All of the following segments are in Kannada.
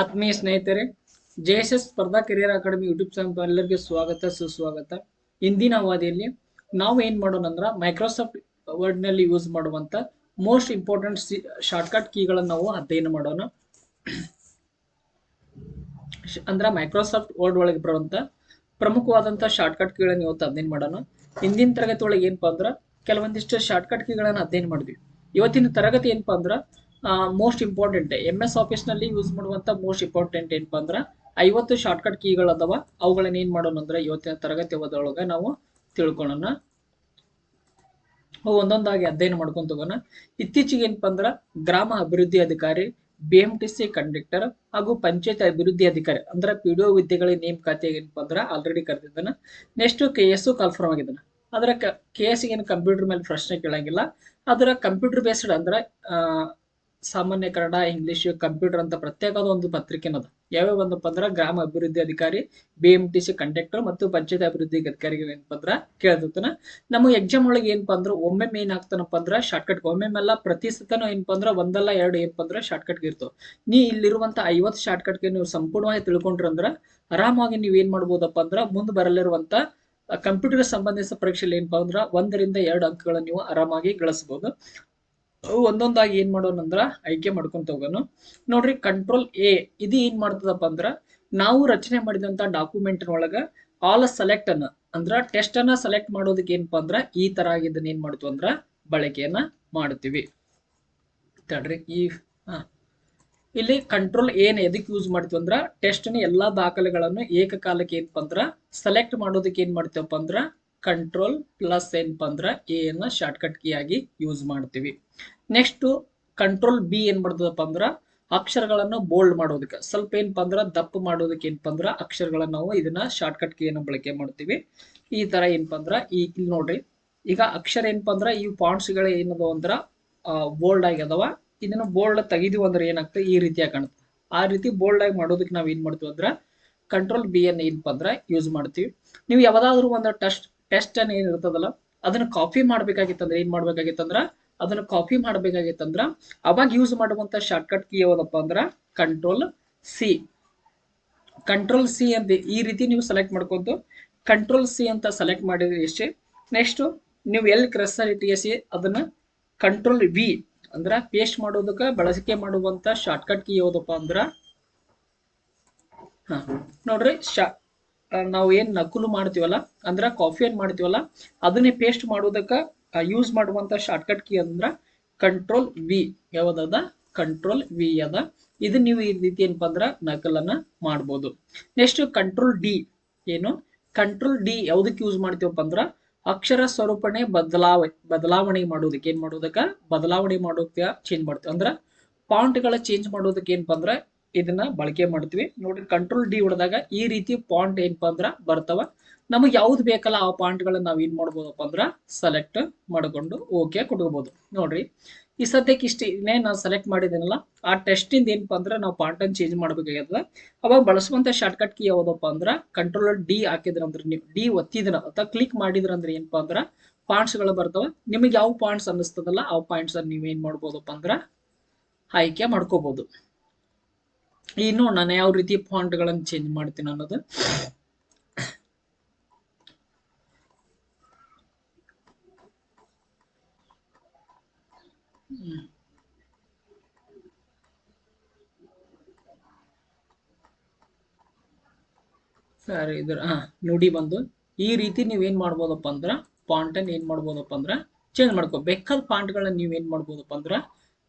ಆತ್ಮೀಯ ಸ್ನೇಹಿತರೆ ಜೆ ಎಸ್ ಸ್ಪರ್ಧಾ ಕೆರಿಯರ್ ಅಕಾಡೆಮಿ ಯೂಟ್ಯೂಬ್ ಚಾನಲ್ ಎಲ್ಲರಿಗೂ ಸ್ವಾಗತ, ಸುಸ್ವಾಗತ. ಇಂದಿನ ಅವಧಿಯಲ್ಲಿ ನಾವು ಏನ್ ಮಾಡೋಣ ಅಂದ್ರೆ ಮೈಕ್ರೋಸಾಫ್ಟ್ ವರ್ಡ್ನಲ್ಲಿ ಯೂಸ್ ಮಾಡುವಂತ ಮೋಸ್ಟ್ ಇಂಪಾರ್ಟೆಂಟ್ ಶಾರ್ಟ್ಕಟ್ ಕೀಗಳನ್ನು ನಾವು ಅಧ್ಯಯನ ಮಾಡೋಣ. ಅಂದ್ರ ಮೈಕ್ರೋಸಾಫ್ಟ್ ವರ್ಡ್ ಒಳಗೆ ಬರುವಂತ ಪ್ರಮುಖವಾದಂತ ಶಾರ್ಟ್ಕಟ್ ಕೀಗಳನ್ನು ಇವತ್ತು ಅಧ್ಯಯನ ಮಾಡೋಣ. ಹಿಂದಿನ ತರಗತಿ ಒಳಗೆ ಏನಪ್ಪಾ ಅಂದ್ರ ಕೆಲವೊಂದಿಷ್ಟು ಶಾರ್ಟ್ಕಟ್ ಕೀಗಳನ್ನು ಅಧ್ಯಯನ ಮಾಡಿದ್ವಿ. ಇವತ್ತಿನ ತರಗತಿ ಏನಪ್ಪಾ ಅಂದ್ರ ಮೋಸ್ಟ್ ಇಂಪಾರ್ಟೆಂಟ್ ಎಂ ಎಸ್ ಆಫೀಸ್ನಲ್ಲಿ ಯೂಸ್ ಮಾಡುವಂತ ಮೋಸ್ಟ್ ಇಂಪಾರ್ಟೆಂಟ್ ಏನಪ್ಪಾ ಅಂದ್ರ ಐವತ್ತು ಶಾರ್ಟ್ಕಟ್ ಕೀಗಳು ಅದಾವ. ಅವುಗಳನ್ನ ಏನ್ ಮಾಡೋಣ ಅಂದ್ರೆ ಇವತ್ತಿನ ತರಗತಿ ಓದೊಳಗ ನಾವು ತಿಳ್ಕೊಳ್ಳೋಣ ಅವು ಒಂದೊಂದಾಗಿ ಅಧ್ಯಯನ ಮಾಡ್ಕೊಂತ ಹೋಗೋಣ ಇತ್ತೀಚೆಗೆ ಏನಪ್ಪಾ ಅಂದ್ರ ಗ್ರಾಮ ಅಭಿವೃದ್ಧಿ ಅಧಿಕಾರಿ B M T C conductor ಹಾಗೂ ಪಂಚಾಯತ್ ಅಭಿವೃದ್ಧಿ ಅಧಿಕಾರಿ. ಅಂದ್ರೆ ಪಿ ಡಿಒ ವಿದ್ಯೆಗಳ ಹುದ್ದೆಗಳ ನೇಮಕಾತಿ ಏನಪ್ಪಾ ಅಂದ್ರ ಆಲ್ರೆಡಿ ಕರೆದಿದ್ದಾನ. ನೆಕ್ಸ್ಟ್ ಕೆ ಎಸ್ ಕನ್ಫರ್ಮ್ ಆಗಿದ್ದಾನೆ. ಅದರ ಕೆ ಎಸ್ ಏನು ಕಂಪ್ಯೂಟರ್ ಮೇಲೆ ಪ್ರಶ್ನೆ ಕೇಳಂಗಿಲ್ಲ. ಅದರ ಕಂಪ್ಯೂಟರ್ ಬೇಸ್ಡ್ ಅಂದ್ರೆ ಸಾಮಾನ್ಯ ಕನ್ನಡ ಇಂಗ್ಲಿಷ್ ಕಂಪ್ಯೂಟರ್ ಅಂತ ಪ್ರತ್ಯೇಕವಾದ ಒಂದು ಪತ್ರಿಕೆನ ಅದ ಯಾವ್ಯಾವ ಬಂದಪ್ಪ ಅಂದ್ರ ಗ್ರಾಮ ಅಭಿವೃದ್ಧಿ ಅಧಿಕಾರಿ ಬಿ ಎಂ ಕಂಡಕ್ಟರ್ ಮತ್ತು ಪಂಚಾಯತ್ ಅಭಿವೃದ್ಧಿ ಅಧಿಕಾರಿಗೆ ಏನಪ್ಪ ಅಂದ್ರ ಕೇಳ್ತಿರ್ತಾನ. ನಮಗೆ ಎಕ್ಸಾಮ್ ಒಳಗೆ ಏನಪ್ಪ ಅಂದ್ರೆ ಒಮ್ಮೆ ಏನ್ ಆಗ್ತಾನಪ್ಪ ಅಂದ್ರ ಶಾರ್ಟ್ಕಟ್ ಒಮ್ಮೆಲ್ಲ ಪ್ರತಿ ಸತನೂ ಏನಪ್ಪ ಅಂದ್ರ ಒಂದಲ್ಲ ಎರಡು ಏನಪ್ಪ ಅಂದ್ರ ಶಾರ್ಟ್ಕಟ್ ಇರ್ತಾವ. ನೀ ಇಲ್ಲಿರುವಂತ ಐವತ್ತು ಶಾರ್ಟ್ಕಟ್ಗೆ ನೀವು ಸಂಪೂರ್ಣವಾಗಿ ತಿಳ್ಕೊಂಡ್ರ ಅಂದ್ರೆ ಆರಾಮಾಗಿ ನೀವ್ ಏನ್ ಮಾಡ್ಬೋದಪ್ಪ ಅಂದ್ರ ಮುಂದೆ ಬರಲಿರುವಂತ ಕಂಪ್ಯೂಟರ್ ಸಂಬಂಧಿಸಿದ ಪರೀಕ್ಷೆಯಲ್ಲಿ ಏನಪ್ಪಾ ಅಂದ್ರ ಒಂದರಿಂದ ಎರಡು ಅಂಕಗಳನ್ನ ನೀವು ಆರಾಮಾಗಿ ಗಳಿಸಬಹುದು. ಒಂದೊಂದಾಗಿ ಏನ್ ಮಾಡೋಣ ಅಂದ್ರ ಆಯ್ಕೆ ಮಾಡ್ಕೊಂತ ಹೋಗೋಣ ನೋಡ್ರಿ ಕಂಟ್ರೋಲ್ ಎ ಇದು ಏನ್ ಮಾಡ್ತದಪ್ಪ ಅಂದ್ರ ನಾವು ರಚನೆ ಮಾಡಿದಂತ ಡಾಕ್ಯುಮೆಂಟ್ ಒಳಗ ಆಲ್ ಸೆಲೆಕ್ಟ್ ಅನ್ನ, ಅಂದ್ರ ಟೆಸ್ಟ್ ಅನ್ನ ಸೆಲೆಕ್ಟ್ ಮಾಡೋದಕ್ಕೆ ಏನಪ್ಪಾ ಅಂದ್ರ ಈ ತರ ಆಗಿದ್ದನ್ನ ಏನ್ ಮಾಡ್ತು ಅಂದ್ರ ಬಳಕೆಯನ್ನ ಮಾಡ್ತೀವಿ. ತಡ್ರಿ, ಈ ಇಲ್ಲಿ ಕಂಟ್ರೋಲ್ ಏನ್ ಎದಕ್ಕೆ ಯೂಸ್ ಮಾಡ್ತೀವಿ ಅಂದ್ರ ಟೆಸ್ಟ್ನ ಎಲ್ಲಾ ದಾಖಲೆಗಳನ್ನು ಏಕಕಾಲಕ್ಕೆ ಏನಪ್ಪ ಅಂದ್ರ ಸೆಲೆಕ್ಟ್ ಮಾಡೋದಕ್ಕೆ ಏನ್ ಮಾಡ್ತೀವಪ್ಪ ಅಂದ್ರ ಕಂಟ್ರೋಲ್ ಪ್ಲಸ್ ಏನಪ್ಪ ಅಂದ್ರ ಎ ಅನ್ನ ಶಾರ್ಟ್ಕಟ್ ಕೀ ಆಗಿ ಯೂಸ್ ಮಾಡ್ತೀವಿ. ನೆಕ್ಸ್ಟ್ ಕಂಟ್ರೋಲ್ ಬಿ ಏನ್ ಮಾಡ್ತದಪ್ಪ ಅಂದ್ರ ಅಕ್ಷರಗಳನ್ನು ಬೋಲ್ಡ್ ಮಾಡೋದಕ್ಕೆ. ಸ್ವಲ್ಪ ಏನಪ್ಪ ಅಂದ್ರ ದಪ್ಪ ಮಾಡೋದಕ್ಕೆ ಏನಪ್ಪ ಅಂದ್ರ ಅಕ್ಷರಗಳನ್ನ ನಾವು ಇದನ್ನ ಶಾರ್ಟ್ಕಟ್ ಕೀಯನ್ನು ಬಳಕೆ ಮಾಡ್ತೀವಿ. ಈ ತರ ಏನಪ್ಪ ಅಂದ್ರ ಈ ಇಲ್ಲಿ ನೋಡ್ರಿ. ಈಗ ಅಕ್ಷರ ಏನಪ್ಪ ಅಂದ್ರ ಈ ಪಾಯಿಂಟ್ಸ್ಗಳು ಏನದಾವ ಅಂದ್ರ ಬೋಲ್ಡ್ ಆಗ್ಯದವ ಇದನ್ನ ಬೋಲ್ಡ್ ತೆಗಿದೀವಿ ಅಂದ್ರೆ ಏನಾಗ್ತದೆ? ಈ ರೀತಿಯಾಗಿ ಕಾಣುತ್ತೆ. ಆ ರೀತಿ ಬೋಲ್ಡ್ ಆಗಿ ಮಾಡೋದಕ್ಕೆ ನಾವು ಏನ್ ಮಾಡ್ತೀವಿ ಅಂದ್ರ ಕಂಟ್ರೋಲ್ ಬಿ ಅನ್ನ ಏನಪ್ಪ ಅಂದ್ರ ಯೂಸ್ ಮಾಡ್ತೀವಿ. ನೀವು ಯಾವ್ದಾದ್ರು ಒಂದು ಟೆಸ್ಟ್ ಟೆಸ್ಟ್ ಅನ್ನ ಏನ್ ಇರ್ತದಲ್ಲ ಅದನ್ನ ಕಾಪಿ ಮಾಡ್ಬೇಕಾಗಿತ್ತಂದ್ರೆ ಏನ್ ಮಾಡ್ಬೇಕಾಗಿತ್ತಂದ್ರ, ಅದನ್ನ ಕಾಪಿ ಮಾಡ್ಬೇಕಾಗಿತ್ತಂದ್ರ, ಅವಾಗ ಯೂಸ್ ಮಾಡುವಂತ ಶಾರ್ಟ್ಕಟ್ ಕೀ ಯಾವ್ದಪ್ಪ ಅಂದ್ರ ಕಂಟ್ರೋಲ್ ಸಿ ಕಂಟ್ರೋಲ್ ಸಿ ಅಂತ ಈ ರೀತಿ ನೀವು ಸೆಲೆಕ್ಟ್ ಮಾಡ್ಕೊಂತು ಕಂಟ್ರೋಲ್ ಸಿ ಅಂತ ಸೆಲೆಕ್ಟ್ ಮಾಡಿದ್ರೆ ಎಷ್ಟೇ ನೆಕ್ಸ್ಟ್ ನೀವು ಎಲ್ಲಿ ಕ್ರೆಸ್ ಇಟ್ಟಿಗೆಸಿ, ಅದನ್ನ ಕಂಟ್ರೋಲ್ ವಿ ಅಂದ್ರ ಪೇಸ್ಟ್ ಮಾಡೋದಕ್ಕ ಬಳಸಿಕೆ ಮಾಡುವಂತ ಶಾರ್ಟ್ಕಟ್ ಕೀ ಯಾವ್ದಪ್ಪ ಅಂದ್ರ, ಹಾ, ನೋಡ್ರಿ ಶಾ ನಾವು ಏನ್ ನಕಲು ಮಾಡ್ತೀವಲ್ಲ, ಅಂದ್ರ ಕಾಫಿ ಏನ್ ಮಾಡ್ತೀವಲ್ಲ, ಅದನ್ನೇ ಪೇಸ್ಟ್ ಮಾಡೋದಕ್ಕ ಯೂಸ್ ಮಾಡುವಂತ ಶಾರ್ಟ್ಕಟ್ ಕೀ ಅಂದ್ರ ಕಂಟ್ರೋಲ್ ವಿ ಯಾವ್ದದ? ಕಂಟ್ರೋಲ್ ವಿ ಅದ. ಇದು ನೀವು ಈ ರೀತಿ ಏನಪ್ಪಾ ಅಂದ್ರ ನಕಲನ್ನ ಮಾಡ್ಬೋದು. ನೆಕ್ಸ್ಟ್ ಕಂಟ್ರೋಲ್ ಡಿ ಏನು? ಕಂಟ್ರೋಲ್ ಡಿ ಯಾವ್ದಕ್ಕೆ ಯೂಸ್ ಮಾಡ್ತೀವಪ್ಪ ಅಂದ್ರ ಅಕ್ಷರ ಸ್ವರೂಪಣೆ ಬದಲಾವ, ಬದಲಾವಣೆ ಮಾಡೋದಕ್ಕೆ ಏನ್ ಮಾಡೋದಕ್ಕ? ಬದಲಾವಣೆ ಮಾಡೋದಕ್ಕೆ ಚೇಂಜ್ ಮಾಡ್ತೀವಿ. ಅಂದ್ರ ಗಳ ಚೇಂಜ್ ಮಾಡೋದಕ್ಕೆ ಏನಪ್ಪ ಅಂದ್ರ ಇದನ್ನ ಬಳಕೆ ಮಾಡ್ತೀವಿ. ನೋಡ್ರಿ ಕಂಟ್ರೋಲ್ ಡಿ ಹೊಡೆದಾಗ ಈ ರೀತಿ ಪಾಯಿಂಟ್ ಏನಪ್ಪಾ ಅಂದ್ರ ಬರ್ತಾವ. ನಮಗೆ ಯಾವ್ದು ಬೇಕಲ್ಲ ಆ ಪಾಯಿಂಟ್ಗಳನ್ನ ನಾವ್ ಏನ್ ಮಾಡ್ಬೋದಪ್ಪ ಅಂದ್ರ ಸೆಲೆಕ್ಟ್ ಮಾಡ್ಕೊಂಡು ಓಕೆ ಕೊಟ್ಕೋಬಹುದು ನೋಡ್ರಿ, ಈ ಸದ್ಯಕ್ಕೆ ಇಷ್ಟ ಇನ್ನೇ ನಾನು ಸೆಲೆಕ್ಟ್ ಮಾಡಿದ್ದೀನಲ್ಲ ಆ ಟೆಸ್ಟ್ ಇಂದ ಏನಪ್ಪಾ ಅಂದ್ರ ನಾವು ಪಾಂಟ್ ಅನ್ನು ಚೇಂಜ್ ಮಾಡ್ಬೇಕಾಗ್ಯದ. ಅವಾಗ ಬಳಸುವಂತ ಶಾರ್ಟ್ಕಟ್ ಕೀ ಯಾವ್ದಪ್ಪ ಅಂದ್ರ ಕಂಟ್ರೋಲ್ ಡಿ ಹಾಕಿದ್ರ ಅಂದ್ರೆ ನೀವು ಡಿ ಒತ್ತಿದ್ರ ಅಥವಾ ಕ್ಲಿಕ್ ಮಾಡಿದ್ರ ಅಂದ್ರೆ ಏನಪ್ಪಾ ಅಂದ್ರ ಪಾಯಿಂಟ್ಸ್ಗಳು ಬರ್ತಾವ. ನಿಮಗೆ ಯಾವ ಪಾಯಿಂಟ್ಸ್ ಅನ್ನಿಸ್ತದಲ್ಲ ಆ ಪಾಯಿಂಟ್ಸ್ ಅನ್ನ ನೀವ್ ಏನ್ ಮಾಡ್ಬೋದಪ್ಪ ಅಂದ್ರ ಆಯ್ಕೆ ಮಾಡ್ಕೋಬಹುದು ಇನ್ನು ನಾನು ಯಾವ ರೀತಿ ಫಾಂಟ್ಗಳನ್ನು ಚೇಂಜ್ ಮಾಡ್ತೀನಿ ಅನ್ನೋದು. ಸರಿ, ಇದ್ರ ಹಾ, ನುಡಿ ಬಂದು ಈ ರೀತಿ ನೀವ್ ಏನ್ ಮಾಡ್ಬೋದಪ್ಪ ಅಂದ್ರ ಫಾಂಟ್ ಅನ್ನ ಏನ್ ಮಾಡ್ಬೋದಪ್ಪ ಅಂದ್ರ ಚೇಂಜ್ ಮಾಡ್ಕೋ ಬೇಕಾದ ನೀವ್ ಏನ್ ಮಾಡ್ಬೋದಪ್ಪ ಅಂದ್ರ,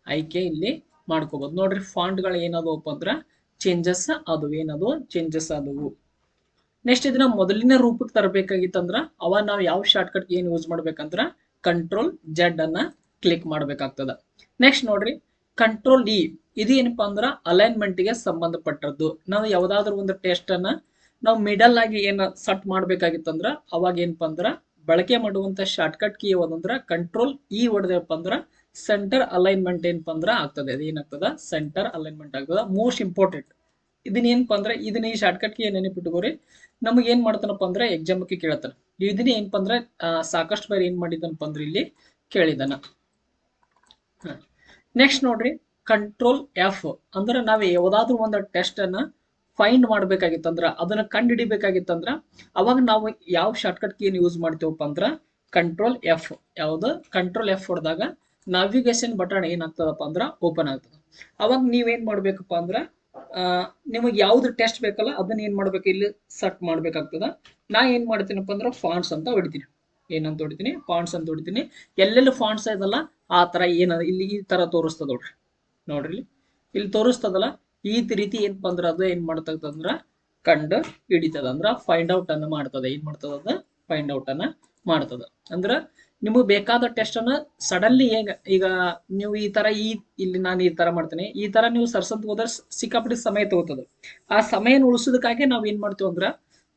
ಆಯ್ಕೆ ಇಲ್ಲಿ ಮಾಡ್ಕೋಬಹುದು ನೋಡ್ರಿ ಫಾಂಟ್ಗಳು ಏನದವಪ್ಪ ಅಂದ್ರೆ ಚೇಂಜಸ್ ಅದು ಏನದು ಚೇಂಜಸ್ ಆದವು. ನೆಕ್ಸ್ಟ್ ಇದನ್ನ ಮೊದಲಿನ ರೂಪಕ್ಕೆ ತರಬೇಕಾಗಿತ್ತಂದ್ರ ಅವ ನಾವು ಯಾವ ಶಾರ್ಟ್ಕಟ್ ಏನ್ ಯೂಸ್ ಮಾಡ್ಬೇಕಂದ್ರ ಕಂಟ್ರೋಲ್ ಜೆಡ್ ಅನ್ನ ಕ್ಲಿಕ್ ಮಾಡ್ಬೇಕಾಗ್ತದ. ನೆಕ್ಸ್ಟ್ ನೋಡ್ರಿ ಕಂಟ್ರೋಲ್ ಇ ಇದು ಏನಪ್ಪಾ ಅಂದ್ರ ಅಲೈನ್ಮೆಂಟ್ಗೆ ಸಂಬಂಧಪಟ್ಟದ್ದು. ನಾವು ಯಾವ್ದಾದ್ರು ಒಂದು ಟೆಸ್ಟ್ ಅನ್ನ ನಾವು ಮಿಡಲ್ ಆಗಿ ಏನ ಸಟ್ ಮಾಡ್ಬೇಕಾಗಿತ್ತಂದ್ರ ಅವಾಗ ಏನಪ್ಪಾ ಅಂದ್ರ ಬಳಕೆ ಮಾಡುವಂತ ಶಾರ್ಟ್ಕಟ್ ಕೀ ಯಾವ್ದಂದ್ರ ಕಂಟ್ರೋಲ್ ಇ ಹೊಡೆದಪ್ಪ ಅಂದ್ರ ಸೆಂಟರ್ ಅಲೈನ್ಮೆಂಟ್ ಏನಪ್ಪ ಅಂದ್ರೆ ಆಗ್ತದೆ ಅದೇನಾಗ್ತದ ಸೆಂಟರ್ ಅಲೈನ್ಮೆಂಟ್ ಆಗ್ತದ. ಮೋಸ್ಟ್ ಇಂಪಾರ್ಟೆಂಟ್ ಇದನ್ನ ಏನಪ್ಪ ಅಂದ್ರೆ ಇದನ್ನ ಈ ಶಾರ್ಟ್ಕಟ್ಗೆ ಕೀ ನೆನಪಿಟ್ಕೋರಿ ನಮಗೆ ಏನ್ ಮಾಡ್ತಾನಪ್ಪ ಅಂದ್ರೆ ಎಕ್ಸಾಮ್ಗೆ ಕೇಳ್ತಾನ ಇದನ್ನ ಏನಪ್ಪ ಅಂದ್ರೆ ಸಾಕಷ್ಟು ಬಾರಿ ಏನ್ ಮಾಡಿದನಪ್ಪ ಅಂದ್ರೆ ಇಲ್ಲಿ ಕೇಳಿದಾನ ನೆಕ್ಸ್ಟ್ ನೋಡ್ರಿ. ಕಂಟ್ರೋಲ್ ಎಫ್ ಅಂದ್ರೆ ನಾವು ಯಾವ್ದಾದ್ರು ಒಂದು ಟೆಸ್ಟ್ ಅನ್ನ ಫೈಂಡ್ ಮಾಡ್ಬೇಕಾಗಿತ್ತಂದ್ರ ಅದನ್ನ ಕಂಡು ಹಿಡಿಬೇಕಾಗಿತ್ತಂದ್ರ ಅವಾಗ ನಾವು ಯಾವ ಶಾರ್ಟ್ಕಟ್ ಕೀನ್ ಯೂಸ್ ಮಾಡ್ತೀವಪ್ಪ ಅಂದ್ರ ಕಂಟ್ರೋಲ್ ಎಫ್ ಯಾವ್ದು? ಕಂಟ್ರೋಲ್ ಎಫ್ ಹೊಡೆದಾಗ ನಾವಿಗೇಷನ್ ಬಟನ್ ಏನಾಗ್ತದಪ್ಪ ಅಂದ್ರ ಓಪನ್ ಆಗ್ತದೆ. ಅವಾಗ ನೀವೇನ್ ಮಾಡ್ಬೇಕಪ್ಪ ಅಂದ್ರ ನಿಮಗೆ ಯಾವ್ದು ಟೆಸ್ಟ್ ಬೇಕಲ್ಲ ಅದನ್ನ ಏನ್ ಮಾಡ್ಬೇಕು ಇಲ್ಲಿ ಸಟ್ ಮಾಡ್ಬೇಕಾಗ್ತದ. ನಾ ಏನ್ ಮಾಡ್ತೀನಪ್ಪ ಅಂದ್ರ ಫಾಂಟ್ಸ್ ಅಂತ ಹೊಡಿತೀನಿ. ಏನಂತ ಹೊಡಿತೀನಿ? ಫಾಂಟ್ಸ್ ಅಂತ ಹೊಡಿತೀನಿ. ಎಲ್ಲೆಲ್ಲಿ ಫಾಂಟ್ಸ್ ಇದಲ್ಲ ಆ ತರ ಏನದ ಇಲ್ಲಿ ಈ ತರ ತೋರಿಸ್ತದ ನೋಡ್ರಿ. ನೋಡ್ರಿ ಇಲ್ಲಿ ತೋರಿಸ್ತದಲ್ಲ, ಈ ರೀತಿ ಏನಪ್ಪ ಅಂದ್ರ ಅದು ಏನ್ ಮಾಡ್ತದಂದ್ರ ಕಂಡು ಹಿಡಿತದ. ಅಂದ್ರ ಫೈಂಡ್ ಔಟ್ ಅನ್ನ ಮಾಡ್ತದ. ಏನ್ ಮಾಡ್ತದ ಫೈಂಡ್ ಔಟ್ ಅನ್ನ ಮಾಡ್ತದ. ಅಂದ್ರ ನಿಮಗೆ ಬೇಕಾದ ಟೆಸ್ಟ್ ಅನ್ನ ಸಡನ್ಲಿ ಹೇಗ, ಈಗ ನೀವು ಈ ತರ ಈ, ಇಲ್ಲಿ ನಾನು ಈ ತರ ಮಾಡ್ತೇನೆ, ಈ ತರ ನೀವು ಸರ್ಸದ್ ಹೋದ್ರೆ ಸಿಕ್ಕಾಪಟ್ಟಿ ಸಮಯ ತಗೋತದ. ಆ ಸಮಯ ಉಳಿಸೋದಕ್ಕಾಗಿ ನಾವು ಏನ್ ಮಾಡ್ತೀವಿ ಅಂದ್ರ,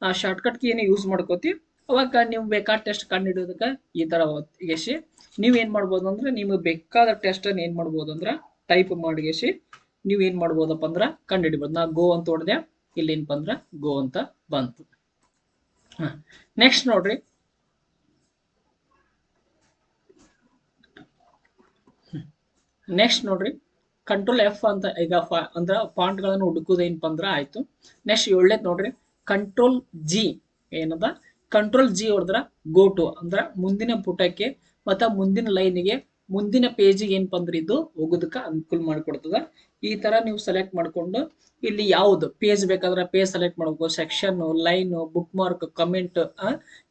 ಆ ಶಾರ್ಟ್ಕಟ್ ಕೀನ ಯೂಸ್ ಮಾಡ್ಕೋತಿ ಅವಾಗ ನೀವು ಬೇಕಾದ ಟೆಸ್ಟ್ ಕಂಡು ಹಿಡಿಯೋದಕ್ಕೆ ಈ ತರ ಗೆಸಿ ನೀವ್ ಏನ್ ಮಾಡ್ಬೋದು ಅಂದ್ರೆ ನಿಮಗೆ ಬೇಕಾದ ಟೆಸ್ಟ್ ಅನ್ನ ಏನ್ ಮಾಡ್ಬೋದು ಅಂದ್ರ ಟೈಪ್ ಮಾಡಿಗೆಸಿ ನೀವ್ ಏನ್ ಮಾಡ್ಬೋದಪ್ಪ ಅಂದ್ರ ಕಂಡು ಹಿಡಿಬೋದು ನಾ ಗೋ ಅಂತ ಹೊಡೆದೆ ಇಲ್ಲಿ ಏನ್ ಅಂದ್ರ ಗೋ ಅಂತ ಬಂತು. ನೆಕ್ಸ್ಟ್ ನೋಡ್ರಿ. ನೆಕ್ಸ್ಟ್ ನೋಡ್ರಿ. ಕಂಟ್ರೋಲ್ ಎಫ್ ಅಂತ, ಈಗ ಫಾ, ಅಂದ್ರ ಪಾಂಟ್ಗಳನ್ನು ಹುಡುಕುದೇನಪ್ಪ ಅಂದ್ರ ಆಯ್ತು. ನೆಕ್ಸ್ಟ್ ಒಳ್ಳೇದ್ ನೋಡ್ರಿ. ಕಂಟ್ರೋಲ್ ಜಿ ಏನದ? ಕಂಟ್ರೋಲ್ ಜಿ ಹೊಡೆದ್ರ ಗೋ ಟು ಅಂದ್ರ ಮುಂದಿನ ಪುಟಕ್ಕೆ ಮತ್ತ ಮುಂದಿನ ಲೈನಿಗೆ ಮುಂದಿನ ಪೇಜಿಗೆ ಏನಪ್ಪ ಅಂದ್ರೆ ಇದು ಹೋಗೋದಕ್ಕ ಅನುಕೂಲ ಮಾಡಿಕೊಡ್ತದ. ಈ ತರ ನೀವು ಸೆಲೆಕ್ಟ್ ಮಾಡ್ಕೊಂಡು ಇಲ್ಲಿ ಯಾವ್ದು ಪೇಜ್ ಬೇಕಾದ್ರೆ ಪೇಜ್ ಸೆಲೆಕ್ಟ್ ಮಾಡ್ಬೇಕು. Section line bookmark comment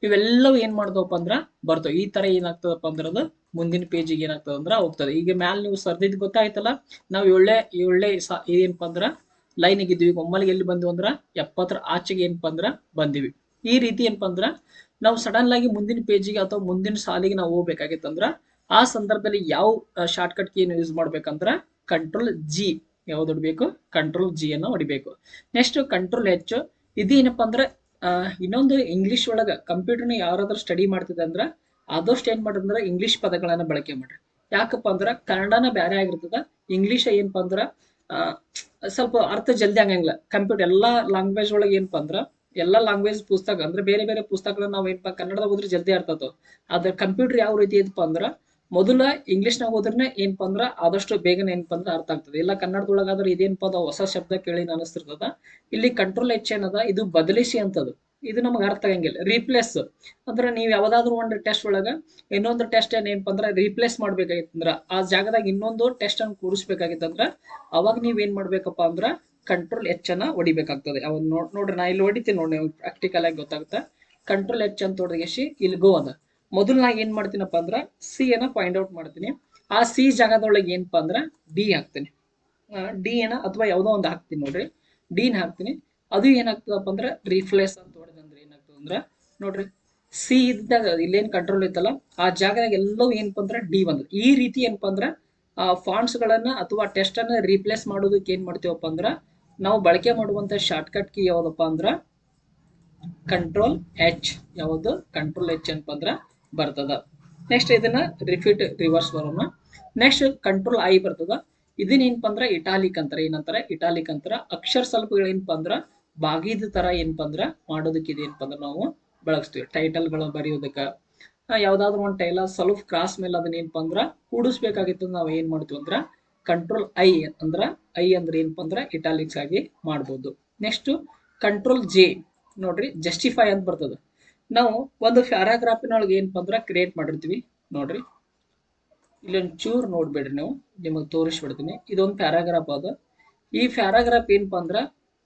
ಇವೆಲ್ಲವೂ ಏನ್ ಮಾಡ್ದವಪ್ಪ ಅಂದ್ರ ಬರ್ತವೆ. ಈ ತರ ಏನಾಗ್ತದಪ್ಪ ಅಂದ್ರ ಅದು ಮುಂದಿನ ಪೇಜಿಗೆ ಏನಾಗ್ತದ ಅಂದ್ರ ಹೋಗ್ತದೆ. ಈಗ ಮ್ಯಾಲ ನೀವು ಸರ್ದಿದ್ ಗೊತ್ತಾಯ್ತಲ್ಲ, ನಾವು ಒಳ್ಳೆ ಒಳ್ಳೆ ಏನಪ್ಪ ಅಂದ್ರ ಲೈನಿಗೆ ಇದ್ವಿ ಒಮ್ಮಲಿಗೆ ಎಲ್ಲಿ ಬಂದ್ವಿ ಅಂದ್ರ ಎಪ್ಪತ್ತರ ಆಚೆಗೆ ಏನಪ್ಪ ಅಂದ್ರ ಬಂದಿವಿ. ಈ ರೀತಿ ಏನಪ್ಪ ಅಂದ್ರ ನಾವು ಸಡನ್ ಆಗಿ ಮುಂದಿನ ಪೇಜಿಗೆ ಅಥವಾ ಮುಂದಿನ ಸಾಲಿಗೆ ನಾವು ಹೋಗ್ಬೇಕಾಗಿತ್ತಂದ್ರ ಆ ಸಂದರ್ಭದಲ್ಲಿ ಯಾವ ಶಾರ್ಟ್ಕಟ್ ಕೀ ಯೂಸ್ ಮಾಡ್ಬೇಕಂದ್ರೆ ಕಂಟ್ರೋಲ್ ಜಿ ಯಾವ್ದು ಹೊಡಿಬೇಕು? ಕಂಟ್ರೋಲ್ ಜಿ ಅನ್ನು ಹೊಡಿಬೇಕು. ನೆಕ್ಸ್ಟ್ ಕಂಟ್ರೋಲ್ ಎಚ್ ಇದೇನಪ್ಪ ಅಂದ್ರ ಇನ್ನೊಂದು ಇಂಗ್ಲಿಷ್ ಒಳಗ ಕಂಪ್ಯೂಟರ್ನ ಯಾರಾದ್ರೂ ಸ್ಟಡಿ ಮಾಡ್ತಿದೆ ಅಂದ್ರೆ ಆದಷ್ಟು ಏನ್ ಮಾಡ್ರಂದ್ರ ಇಂಗ್ಲಿಷ್ ಪದಗಳನ್ನ ಬಳಕೆ ಮಾಡ್ರಿ. ಯಾಕಪ್ಪ ಅಂದ್ರೆ ಕನ್ನಡನ ಬ್ಯಾರೆ ಆಗಿರ್ತದ ಇಂಗ್ಲಿಷ್ ಏನಪ್ಪ ಅಂದ್ರ ಸ್ವಲ್ಪ ಅರ್ಥ ಜಲ್ದಿ ಆಗಂಗಿಲ್ಲ. ಕಂಪ್ಯೂಟರ್ ಎಲ್ಲಾ ಲ್ಯಾಂಗ್ವೇಜ್ ಒಳಗೆ ಏನಪ್ಪ ಅಂದ್ರ, ಎಲ್ಲಾ ಲ್ಯಾಂಗ್ವೇಜ್ ಪುಸ್ತಕ ಅಂದ್ರೆ ಬೇರೆ ಬೇರೆ ಪುಸ್ತಕಗಳನ್ನ ನಾವು ಏನಪ್ಪ ಕನ್ನಡದಾಗ ಹೋದ್ರೆ ಜಲ್ದಿ ಅರ್ಥ ಆದ್ರೆ ಕಂಪ್ಯೂಟರ್ ಯಾವ ರೀತಿ ಇದಪ್ಪ ಅಂದ್ರ ಮೊದಲ ಇಂಗ್ಲಿಷ್ನಾಗ ಹೋದ್ರೆ ಏನಪ್ಪ ಅಂದ್ರ ಆದಷ್ಟು ಬೇಗನೆ ಏನಪ್ಪ ಅಂದ್ರೆ ಅರ್ಥ ಆಗ್ತದೆ. ಇಲ್ಲ ಕನ್ನಡದೊಳಗಾದ್ರೆ ಇದೇನಪ್ಪ ಅದ ಹೊಸ ಶಬ್ದ ಕೇಳಿ ಅನಿಸ್ತಿರ್ತದ ಇಲ್ಲಿ ಕಂಟ್ರೋಲ್ ಎಚ್ ಏನದ? ಇದು ಬದಲಿಸಿ ಅಂತದು. ಇದು ನಮಗೆ ಅರ್ಥ ಆಗಂಗಿಲ್ಲ. ರೀಪ್ಲೇಸ್ ಅಂದ್ರೆ ನೀವು ಯಾವ್ದಾದ್ರು ಒಂದು ಟೆಸ್ಟ್ ಒಳಗ ಇನ್ನೊಂದು ಟೆಸ್ಟ್ ಏನಪ್ಪ ಅಂದ್ರೆ ರೀಪ್ಲೇಸ್ ಮಾಡ್ಬೇಕಾಗಿತ್ತಂದ್ರ ಆ ಜಾಗದಾಗ ಇನ್ನೊಂದು ಟೆಸ್ಟ್ ಅನ್ನು ಕೂಡಿಸ್ಬೇಕಾಗಿತ್ತಂದ್ರ ಅವಾಗ ನೀವ್ ಏನ್ ಮಾಡ್ಬೇಕಪ್ಪ ಅಂದ್ರ ಕಂಟ್ರೋಲ್ ಎಚ್ ಅನ್ನ ಹೊಡಿಬೇಕಾಗ್ತದೆ. ಅವಾಗ ನೋಡ್, ನೋಡ್ರಿ ನಾ ಇಲ್ಲಿ ಹೊಡಿತೀನಿ ನೋಡಿ ಪ್ರಾಕ್ಟಿಕಲ್ ಆಗಿ ಗೊತ್ತಾಗುತ್ತೆ? ಕಂಟ್ರೋಲ್ ಎಚ್ ಅಂತ ಹೊಡೆದಗೆಸಿ ಇಲ್ಲಿ ಗೋ ಅದ. ಮೊದಲು ನಾ ಏನ್ ಮಾಡ್ತೀನಪ್ಪ ಅಂದ್ರ ಸಿ ಅನ್ನ ಫೈಂಡ್ ಔಟ್ ಮಾಡ್ತೀನಿ. ಆ ಸಿ ಜಾಗದೊಳಗೆ ಏನಪ್ಪ ಅಂದ್ರ ಡಿ ಹಾಕ್ತೀನಿ. ಡಿ ಏನ ಅಥವಾ ಯಾವುದೋ ಒಂದು ಹಾಕ್ತೀನಿ ನೋಡ್ರಿ. ಡಿನ ಹಾಕ್ತೀನಿ. ಅದು ಏನಾಗ್ತದಪ್ಪ ಅಂದ್ರೆ ರಿಫ್ಲೆಸ್ ಅಂತ ಹೊಡೆದಂದ್ರೆ ಏನಾಗ್ತದ ಅಂದ್ರ ನೋಡ್ರಿ ಸಿ ಇದ್ದಾಗ ಇಲ್ಲೇನು ಕಂಟ್ರೋಲ್ ಇತ್ತಲ್ಲ, ಆ ಜಾಗದಾಗ ಎಲ್ಲವೂ ಏನಪ್ಪ ಅಂದ್ರೆ ಡಿ ಒಂದು ಈ ರೀತಿ ಏನಪ್ಪ ಅಂದ್ರ, ಆ ಫಾಂಟ್ಸ್ ಗಳನ್ನ ಅಥವಾ ಟೆಸ್ಟ್ ಅನ್ನ ರೀಪ್ಲೇಸ್ ಮಾಡೋದಕ್ಕೆ ಏನ್ ಮಾಡ್ತೀವಪ್ಪ ಅಂದ್ರ, ನಾವು ಬಳಕೆ ಮಾಡುವಂತ ಶಾರ್ಟ್ಕಟ್ ಕೀ ಯಾವ್ದಪ್ಪ ಅಂದ್ರ ಕಂಟ್ರೋಲ್ ಎಚ್ ಯಾವುದು? ಕಂಟ್ರೋಲ್ ಎಚ್ ಏನಪ್ಪ ಅಂದ್ರ ಬರ್ತದ. ನೆಕ್ಸ್ಟ್ ಇದನ್ನ ರಿಫೀಟ್ ರಿವರ್ಸ್ ಬರೋಣ. ನೆಕ್ಸ್ಟ್ ಕಂಟ್ರೋಲ್ ಐ ಬರ್ತದ. ಇದನ್ನ ಏನಪ್ಪ ಅಂದ್ರ ಇಟಾಲಿಕ್ ಅಂತಾರೆ. ಏನಂತಾರೆ? ಇಟಾಲಿಕ್ ಅಂತಾರ. ಅಕ್ಷರ ಸ್ವಲ್ಪಗಳು ಏನಪ್ಪ ಅಂದ್ರ ಬಾಗಿದ ತರ ಏನಪ್ಪ ಅಂದ್ರ ಮಾಡೋದಕ್ಕೆ ಇದೇನಪ್ಪ ಅಂದ್ರ ನಾವು ಬಳಸ್ತೀವಿ. ಟೈಟಲ್ಗಳ ಬರೆಯೋದಕ್ಕ. ಯಾವ್ದಾದ್ರು ಒಂದು ಟೈಲ ಸ್ವಲ್ಪ ಕ್ರಾಸ್ ಮೇಲೆ ಅದನ್ನ ಏನಪ್ಪ ಅಂದ್ರ ಕೂಡಿಸ್ಬೇಕಾಗಿತ್ತು ನಾವು ಏನ್ ಮಾಡ್ತೀವಿ ಅಂದ್ರ? ಕಂಟ್ರೋಲ್ ಐ ಅಂದ್ರ ಐ ಅಂದ್ರೆ ಏನಪ್ಪ ಅಂದ್ರ ಇಟಾಲಿಕ್ಸ್ ಆಗಿ ಮಾಡ್ಬೋದು. ನೆಕ್ಸ್ಟ್ ಕಂಟ್ರೋಲ್ ಜೆ ನೋಡ್ರಿ ಜಸ್ಟಿಫೈ ಅಂತ ಬರ್ತದ. ನಾವು ಒಂದು ಪ್ಯಾರಾಗ್ರಾಫಿನೊಳಗೆ ಏನಪ್ಪ ಅಂದ್ರ ಕ್ರಿಯೇಟ್ ಮಾಡಿರ್ತೀವಿ ನೋಡ್ರಿ. ಇಲ್ಲೊಂದು ಚೂರ್ ನೋಡ್ಬೇಡ್ರಿ ನೀವು, ನಿಮಗೆ ತೋರಿಸ್ಬಿಡ್ತೀನಿ. ಇದೊಂದು ಪ್ಯಾರಾಗ್ರಾಫ್ ಅದ. ಈ ಪ್ಯಾರಾಗ್ರಾಫ್ ಏನಪ್ಪ ಅಂದ್ರ